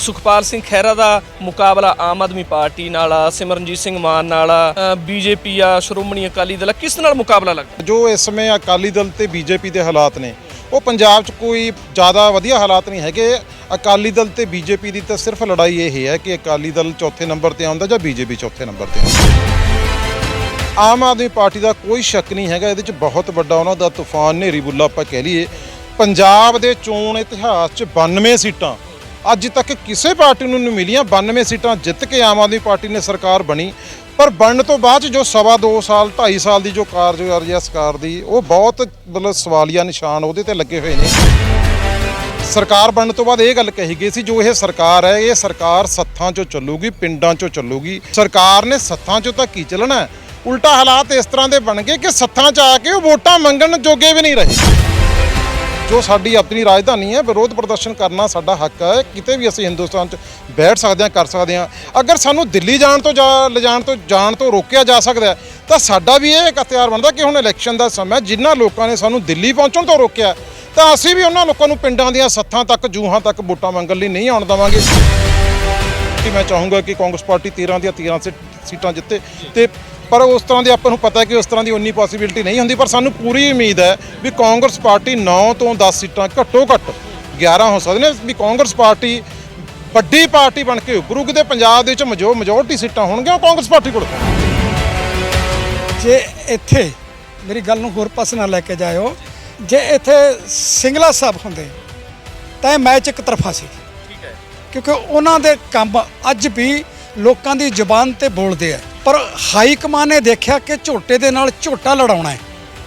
ਸੁਖਪਾਲ ਸਿੰਘ ਖਹਿਰਾ ਦਾ ਮੁਕਾਬਲਾ ਆਮ ਆਦਮੀ ਪਾਰਟੀ ਨਾਲ ਆ ਸਿਮਰਨਜੀਤ ਸਿੰਘ ਮਾਨ ਨਾਲ ਆ ਬੀਜੇਪੀ ਆ ਸ਼੍ਰੋਮਣੀ ਅਕਾਲੀ ਦਲ ਆ, ਕਿਸ ਨਾਲ ਮੁਕਾਬਲਾ ਲੱਗਦਾ? ਜੋ ਇਸ ਸਮੇਂ ਅਕਾਲੀ ਦਲ ਤੇ ਬੀਜੇਪੀ ਦੇ ਹਾਲਾਤ ਨੇ ਉਹ ਪੰਜਾਬ 'ਚ ਕੋਈ ਜ਼ਿਆਦਾ ਵਧੀਆ ਹਾਲਾਤ ਨਹੀਂ ਹੈਗੇ। ਅਕਾਲੀ ਦਲ ਤੇ ਬੀਜੇਪੀ ਦੀ ਤਾਂ ਸਿਰਫ ਲੜਾਈ ਇਹ ਹੈ ਕਿ ਅਕਾਲੀ ਦਲ ਚੌਥੇ ਨੰਬਰ ਤੇ ਆਉਂਦਾ ਜਾਂ ਬੀਜੇਪੀ ਚੌਥੇ ਨੰਬਰ ਤੇ ਆਉਂਦਾ। ਆਮ ਆਦਮੀ ਪਾਰਟੀ ਦਾ ਕੋਈ ਸ਼ੱਕ ਨਹੀਂ ਹੈਗਾ ਇਹਦੇ 'ਚ ਬਹੁਤ ਵੱਡਾ ਉਹਨਾਂ ਦਾ ਤੂਫਾਨ ਨੇਰੀ ਬੁੱਲਾ ਆਪਾਂ ਕਹਿ ਲਈਏ। ਪੰਜਾਬ ਦੇ ਚੋਣ ਇਤਿਹਾਸ 'ਚ 92 ਸੀਟਾਂ ਅੱਜ ਤੱਕ ਕਿਸੇ ਪਾਰਟੀ ਨੂੰ ਨਹੀਂ ਮਿਲੀਆਂ। 92 ਸੀਟਾਂ ਜਿੱਤ ਕੇ ਆਮ ਆਦਮੀ ਪਾਰਟੀ ਨੇ ਸਰਕਾਰ ਬਣੀ। ਪਰ ਬਣਨ ਤੋਂ ਬਾਅਦ 'ਚ ਜੋ ਸਵਾ 2 ਸਾਲ 2.5 ਸਾਲ ਦੀ ਜੋ ਕਾਰਜਕਾਰੀ ਹੈ, ਸਰਕਾਰ ਦੀ, ਉਹ ਬਹੁਤ ਮਤਲਬ ਸਵਾਲੀਆ ਨਿਸ਼ਾਨ ਉਹਦੇ ਤੇ ਲੱਗੇ ਹੋਏ ਨੇ। ਸਰਕਾਰ ਬਣਨ ਤੋਂ ਬਾਅਦ ਇਹ ਗੱਲ ਕਹੀ ਗਈ ਸੀ, ਜੋ ਇਹ ਸਰਕਾਰ ਹੈ, ਇਹ ਸਰਕਾਰ ਸੱਥਾਂ 'ਚੋਂ ਚੱਲੂਗੀ, ਪਿੰਡਾਂ 'ਚੋਂ ਚੱਲੂਗੀ। ਸਰਕਾਰ ਨੇ ਸੱਥਾਂ 'ਚੋਂ ਤਾਂ ਕੀ ਚੱਲਣਾ ਉਲਟਾ ਹਾਲਾਤ ਇਸ ਤਰ੍ਹਾਂ ਦੇ ਬਣ ਗਏ ਕਿ ਸੱਥਾਂ 'ਚ ਆ ਕੇ ਉਹ ਵੋਟਾਂ ਮੰਗਣ ਜੋਗੇ ਵੀ ਨਹੀਂ ਰਹੇ। ਜੋ ਸਾਡੀ ਆਪਣੀ ਰਾਜਧਾਨੀ ਹੈ, ਵਿਰੋਧ ਪ੍ਰਦਰਸ਼ਨ ਕਰਨਾ ਸਾਡਾ ਹੱਕ ਹੈ। ਕਿਤੇ ਵੀ ਅਸੀਂ ਹਿੰਦੁਸਤਾਨ 'ਚ ਬੈਠ ਸਕਦੇ ਹਾਂ, ਕਰ ਸਕਦੇ ਹਾਂ। ਅਗਰ ਸਾਨੂੰ ਦਿੱਲੀ ਜਾਣ ਤੋਂ ਜਾ, ਲਿਜਾਣ ਤੋਂ, ਜਾਣ ਤੋਂ ਰੋਕਿਆ ਜਾ ਸਕਦਾ ਤਾਂ ਸਾਡਾ ਵੀ ਇਹ ਇੱਕ ਹਥਿਆਰ ਬਣਦਾ ਕਿ ਹੁਣ ਇਲੈਕਸ਼ਨ ਦਾ ਸਮਾਂ ਜਿਨ੍ਹਾਂ ਲੋਕਾਂ ਨੇ ਸਾਨੂੰ ਦਿੱਲੀ ਪਹੁੰਚਣ ਤੋਂ ਰੋਕਿਆ ਤਾਂ ਅਸੀਂ ਵੀ ਉਹਨਾਂ ਲੋਕਾਂ ਨੂੰ ਪਿੰਡਾਂ ਦੀਆਂ ਸੱਥਾਂ ਤੱਕ, ਜੂਹਾਂ ਤੱਕ ਵੋਟਾਂ ਮੰਗਣ ਲਈ ਨਹੀਂ ਆਉਣ ਦੇਵਾਂਗੇ। ਕਿ ਮੈਂ ਚਾਹੂੰਗਾ ਕਿ ਕਾਂਗਰਸ ਪਾਰਟੀ 13 ਦੀਆਂ 13 ਸੀ- ਸੀਟਾਂ ਜਿੱਤੇ ਤੇ ਪਰ ਉਸ ਤਰ੍ਹਾਂ ਦੀ ਆਪਾਂ ਨੂੰ ਪਤਾ ਹੈ ਕਿ ਉਸ ਤਰ੍ਹਾਂ ਦੀ ਉਨੀ ਪੋਸੀਬਿਲਿਟੀ ਨਹੀਂ ਹੁੰਦੀ ਪਰ ਸਾਨੂੰ ਪੂਰੀ ਉਮੀਦ ਹੈ ਵੀ ਕਾਂਗਰਸ ਪਾਰਟੀ 9 ਤੋਂ 10 ਸੀਟਾਂ ਘੱਟੋ ਘੱਟ 11 ਹੋ ਸਕਦੀਆਂ ਨੇ ਵੀ ਕਾਂਗਰਸ ਪਾਰਟੀ ਵੱਡੀ ਪਾਰਟੀ ਬਣ ਕੇ ਉੱਭਰੂਗੀ ਤੇ ਪੰਜਾਬ ਦੇ ਵਿੱਚ ਮਜੋ ਮੈਜੋਰਟੀ ਸੀਟਾਂ ਹੋਣਗੀਆਂ ਉਹ ਕਾਂਗਰਸ ਪਾਰਟੀ ਕੋਲ। ਜੇ ਇੱਥੇ ਮੇਰੀ ਗੱਲ ਨੂੰ ਹੋਰ ਪਾਸੇ ਨਾਲ ਲੈ ਕੇ ਜਾਇਓ ਜੇ ਇੱਥੇ ਸਿੰਗਲਾ ਸਾਹਿਬ ਹੁੰਦੇ ਤਾਂ ਇਹ ਮੈਚ ਇੱਕ ਤਰਫਾ ਸੀ। ਠੀਕ ਹੈ। ਕਿਉਂਕਿ ਉਹਨਾਂ ਦੇ ਕੰਮ ਅੱਜ ਵੀ ਲੋਕਾਂ ਦੀ ਜ਼ੁਬਾਨ ਤੇ ਬੋਲਦੇ ਆ। ਪਰ ਹਾਈ ਕਮਾਨ ਨੇ ਦੇਖਿਆ ਕਿ ਝੋਟੇ ਦੇ ਨਾਲ ਝੋਟਾ ਲੜਾਉਣਾ ਹੈ।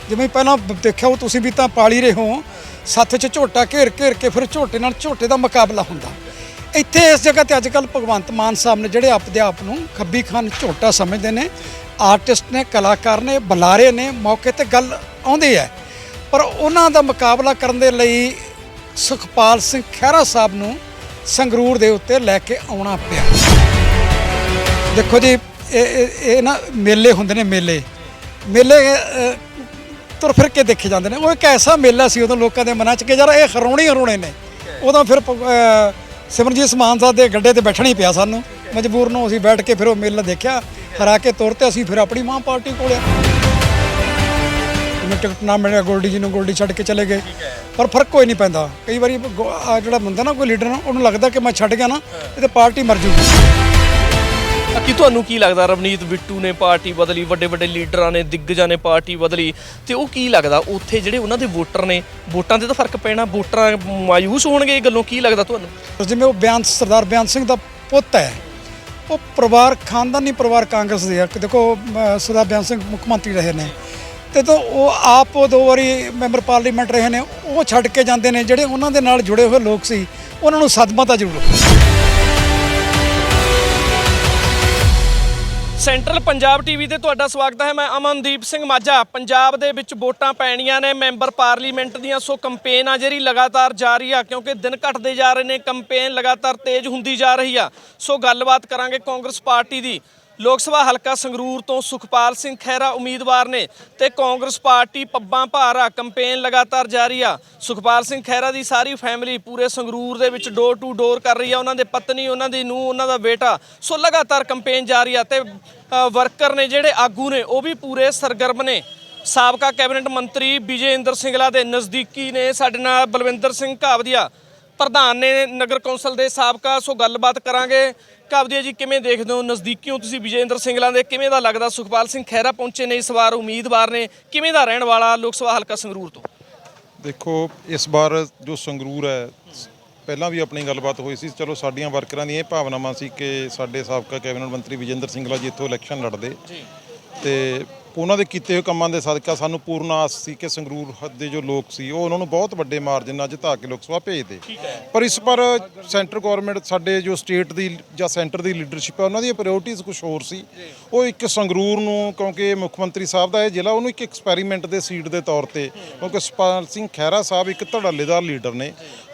ਜਿਵੇਂ ਪਹਿਲਾਂ ਦੇਖਿਆ ਉਹ ਤੁਸੀਂ ਵੀ ਤਾਂ ਪਾਲੀ ਰਹੇ ਹੋ, ਸੱਥ 'ਚ ਝੋਟਾ ਘੇਰ ਘੇਰ ਕੇ ਫਿਰ ਝੋਟੇ ਨਾਲ ਝੋਟੇ ਦਾ ਮੁਕਾਬਲਾ ਹੁੰਦਾ। ਇੱਥੇ ਇਸ ਜਗ੍ਹਾ ਤੇ ਅੱਜ ਕੱਲ ਭਗਵੰਤ ਮਾਨ ਸਾਹਿਬ ਨੇ ਜਿਹੜੇ ਆਪਦੇ ਆਪ ਨੂੰ ਖੱਬੀ ਖਾਨ ਝੋਟਾ ਸਮਝਦੇ ਨੇ, ਆਰਟਿਸਟ ਨੇ, ਕਲਾਕਾਰ ਨੇ, ਬੁਲਾਰੇ ਨੇ, ਮੌਕੇ ਤੇ ਗੱਲ ਆਉਂਦੇ ਹੈ। ਪਰ ਉਹਨਾਂ ਦਾ ਮੁਕਾਬਲਾ ਕਰਨ ਦੇ ਲਈ ਸੁਖਪਾਲ ਸਿੰਘ ਖਹਿਰਾ ਸਾਹਿਬ ਨੂੰ ਸੰਗਰੂਰ ਦੇ ਉੱਤੇ ਲੈ ਕੇ ਆਉਣਾ ਪਿਆ। ਦੇਖੋ ਜੀ ਇਹ ਇਹ ਇਹ ਨਾ ਮੇਲੇ ਹੁੰਦੇ ਨੇ ਮੇਲੇ। ਮੇਲੇ ਤੁਰ ਫਿਰ ਕੇ ਦੇਖੇ ਜਾਂਦੇ ਨੇ। ਉਹ ਇੱਕ ਐਸਾ ਮੇਲਾ ਸੀ ਉਦੋਂ ਲੋਕਾਂ ਦੇ ਮਨਾਂ 'ਚ ਕਿ ਯਾਰ ਇਹ ਹਰੋਣੀ ਹਰੋਣੇ ਨੇ। ਉਦੋਂ ਫਿਰ ਪ- ਅਹ, ਸਿਮਰਨਜੀਤ ਸਮਾਨ ਸਾਹਿਬ ਦੇ ਗੱਡੇ ਤੇ ਬੈਠਣਾ ਹੀ ਪਿਆ ਸਾਨੂੰ। ਮਜਬੂਰ ਨੂੰ ਅਸੀਂ ਬੈਠ ਕੇ ਫਿਰ ਉਹ ਮੇਲਾ ਦੇਖਿਆ ਹਰਾ ਕੇ ਤੁਰ ਤੇ ਅਸੀਂ ਫਿਰ ਆਪਣੀ ਮਾਂ ਪਾਰਟੀ ਕੋਲੇ। ਜਿਵੇਂ ਟਿਕਟ ਨਾ ਮਿਲਿਆ ਗੋਲਡੀ ਜੀ ਨੂੰ ਗੋਲਡੀ ਛੱਡ ਕੇ ਚਲੇ ਗਏ। ਪਰ ਫ਼ਰਕ ਕੋਈ ਨਹੀਂ ਪੈਂਦਾ। ਕਈ ਵਾਰੀ ਗੋ- ਆਹ ਜਿਹੜਾ ਬੰਦਾ ਨਾ ਕੋਈ ਲੀਡਰ ਨਾ ਉਹਨੂੰ ਲੱਗਦਾ ਕਿ ਮੈਂ ਛੱਡ ਗਿਆ ਨਾ ਇਹ ਤੇ ਪਾਰਟੀ ਮਰ ਜੂਗੀ। ਕਿ ਤੁਹਾਨੂੰ ਕੀ ਲੱਗਦਾ? ਰਵਨੀਤ ਬਿੱਟੂ ਨੇ ਪਾਰਟੀ ਬਦਲੀ, ਵੱਡੇ ਵੱਡੇ ਲੀਡਰਾਂ ਨੇ, ਦਿੱਗਜਾਂ ਨੇ ਪਾਰਟੀ ਬਦਲੀ, ਤੇ ਉਹ ਕੀ ਲੱਗਦਾ? ਉੱਥੇ ਜਿਹੜੇ ਉਹਨਾਂ ਦੇ ਵੋਟਰ ਨੇ, ਵੋਟਾਂ ਤੇ ਤਾਂ ਫ਼ਰਕ ਪੈਣਾ, ਵੋਟਰਾਂ ਮਾਯੂਸ ਹੋਣਗੇ ਇਹ ਗੱਲੋਂ ਕੀ ਲੱਗਦਾ ਤੁਹਾਨੂੰ? ਜਿਵੇਂ ਉਹ ਬਿਆਨ ਸਰਦਾਰ ਬਿਆਨ ਸਿੰਘ ਦਾ ਪੁੱਤ ਹੈ, ਉਹ ਪਰਿਵਾਰ, ਖਾਨਦਾਨੀ ਪਰਿਵਾਰ ਕਾਂਗਰਸ ਦੇ ਆ। ਕਿ ਦੇਖੋ ਸਰਦਾਰ ਬਿਆਨ ਸਿੰਘ ਮੁੱਖ ਮੰਤਰੀ ਰਹੇ ਨੇ। ਤੇ ਤਾਂ ਉਹ ਆਪ ਉਹ ਦੋ ਵਾਰੀ ਮੈਂਬਰ ਪਾਰਲੀਮੈਂਟ ਰਹੇ ਨੇ, ਉਹ ਛੱਡ ਕੇ ਜਾਂਦੇ ਨੇ, ਜਿਹੜੇ ਉਹਨਾਂ ਦੇ ਨਾਲ ਜੁੜੇ ਹੋਏ ਲੋਕ ਸੀ, ਉਹਨਾਂ ਨੂੰ ਸਦਮਾ ਤਾਂ ਜ਼ਰੂਰ ਸੈਂਟਰਲ ਪੰਜਾਬ ਟੀਵੀ ਤੇ ਤੁਹਾਡਾ ਸਵਾਗਤ ਹੈ। ਮੈਂ ਅਮਨਦੀਪ ਸਿੰਘ ਮਾਝਾ। ਪੰਜਾਬ ਦੇ ਵਿੱਚ ਵੋਟਾਂ ਪੈਣੀਆਂ ਨੇ। ਮੈਂਬਰ ਪਾਰਲੀਮੈਂਟ ਦੀਆਂ ਸੋ ਕੰਪੇਨ ਆ ਜਿਹੜੀ ਲਗਾਤਾਰ ਜਾਰੀ ਆ, ਕਿਉਂਕਿ ਦਿਨ ਘਟਦੇ ਜਾ ਰਹੇ ਨੇ। ਕੰਪੇਨ ਲਗਾਤਾਰ ਤੇਜ਼ ਹੁੰਦੀ ਜਾ ਰਹੀ ਆ। ਸੋ ਗੱਲਬਾਤ ਕਰਾਂਗੇ ਕਾਂਗਰਸ ਪਾਰਟੀ ਦੀ। ਲੋਕ ਸਭਾ ਹਲਕਾ ਸੰਗਰੂਰ ਤੋਂ ਸੁਖਪਾਲ ਸਿੰਘ ਖਹਿਰਾ ਉਮੀਦਵਾਰ ਨੇ ਤੇ ਕਾਂਗਰਸ ਪਾਰਟੀ ਪੱਬਾਂ ਭਾਰ ਆ ਕੰਪੇਨ ਲਗਾਤਾਰ ਜਾਰੀ ਆ। ਸੁਖਪਾਲ ਸਿੰਘ ਖਹਿਰਾ ਦੀ ਸਾਰੀ ਫੈਮਿਲੀ ਪੂਰੇ ਸੰਗਰੂਰ ਦੇ ਵਿੱਚ ਡੋਰ ਟੂ ਡੋਰ ਕਰ ਰਹੀ ਆ। ਉਹਨਾਂ ਦੇ ਪਤਨੀ, ਉਹਨਾਂ ਦੀ ਨੂੰਹ, ਉਹਨਾਂ ਦਾ ਬੇਟਾ, ਸੋ ਲਗਾਤਾਰ ਕੰਪੇਨ ਜਾਰੀ ਆ ਤੇ ਵਰਕਰ ਨੇ ਜਿਹੜੇ ਆਗੂ ਨੇ ਉਹ ਵੀ ਪੂਰੇ ਸਰਗਰਮ ਨੇ। ਸਾਬਕਾ ਕੈਬਨਿਟ ਮੰਤਰੀ ਵਿਜੇ ਇੰਦਰ ਸਿੰਗਲਾ ਦੇ ਨਜ਼ਦੀਕੀ ਨੇ ਸਾਡੇ ਨਾਲ ਬਲਵਿੰਦਰ ਸਿੰਘ ਘਾਵਦੀਆ। ਪ੍ਰਧਾਨ ਨੇ ਨਗਰ ਕੌਂਸਲ ਦੇ ਸਾਬਕਾ ਸੋ ਗੱਲਬਾਤ ਕਰਾਂਗੇ। ਘਾਵਦੀਆ ਜੀ ਕਿਵੇਂ ਦੇਖਦੇ ਹੋ? ਨਜ਼ਦੀਕੀਓ ਤੁਸੀਂ ਵਿਜੇ ਇੰਦਰ ਸਿੰਗਲਾ ਦੇ? ਕਿਵੇਂ ਦਾ ਲੱਗਦਾ? ਸੁਖਪਾਲ ਸਿੰਘ ਖਹਿਰਾ ਪਹੁੰਚੇ ਨੇ ਇਸ ਵਾਰ ਉਮੀਦਵਾਰ ਨੇ। ਕਿਵੇਂ ਦਾ ਰਹਿਣ ਵਾਲਾ ਲੋਕ ਸਭਾ ਹਲਕਾ ਸੰਗਰੂਰ ਤੋਂ? ਦੇਖੋ ਇਸ ਵਾਰ ਜੋ ਸੰਗਰੂਰ ਹੈ ਪਹਿਲਾਂ ਵੀ ਆਪਣੀ ਗੱਲਬਾਤ ਹੋਈ ਸੀ। ਚਲੋ ਸਾਡੀਆਂ ਵਰਕਰਾਂ ਦੀਆਂ ਇਹ ਭਾਵਨਾਵਾਂ ਸੀ ਕਿ ਸਾਡੇ ਸਾਬਕਾ ਕੈਬਨਿਟ ਮੰਤਰੀ ਵਿਜੇਂਦਰ ਸਿੰਗਲਾ ਜੀ ਇੱਥੋਂ ਇਲੈਕਸ਼ਨ ਲੜਦੇ। ਜੀ। ਤੇ ਉਹਨਾਂ ਦੇ ਕੀਤੇ ਹੋਏ ਕੰਮਾਂ ਦੇ ਸਦਕਾ ਸਾਨੂੰ ਪੂਰਨ ਆਸ ਸੀ ਕਿ ਸੰਗਰੂਰ ਹੱਦ ਦੇ ਜੋ ਲੋਕ ਸੀ ਉਹ ਉਹਨਾਂ ਨੂੰ ਬਹੁਤ ਵੱਡੇ ਮਾਰਜਨ ਨਾਲ ਜਿਤਾ ਕੇ ਲੋਕ ਸਭਾ ਭੇਜਦੇ ਪਰ ਇਸ ਪਰ ਸੈਂਟਰ ਗਵਰਨਮੈਂਟ ਸਾਡੇ ਜੋ ਸਟੇਟ ਦੀ ਜਾਂ ਸੈਂਟਰ ਦੀ ਲੀਡਰਸ਼ਿਪ ਹੈ ਉਹਨਾਂ ਦੀਆਂ ਪ੍ਰਾਇੋਰਟੀਜ਼ ਕੁਝ ਹੋਰ ਸੀ। ਉਹ ਇੱਕ ਸੰਗਰੂਰ ਨੂੰ ਕਿਉਂਕਿ ਮੁੱਖ ਮੰਤਰੀ ਸਾਹਿਬ ਦਾ ਇਹ ਜ਼ਿਲ੍ਹਾ ਉਹਨੂੰ ਇੱਕ ਐਕਸਪੈਰੀਮੈਂਟ ਦੇ ਸੀਟ ਦੇ ਤੌਰ ਤੇ ਕਿਉਂਕਿ ਸੁਖਪਾਲ ਸਿੰਘ ਖਹਿਰਾ ਸਾਹਿਬ ਇੱਕ ਧੜੱਲੇਦਾਰ ਲੀਡਰ ਨੇ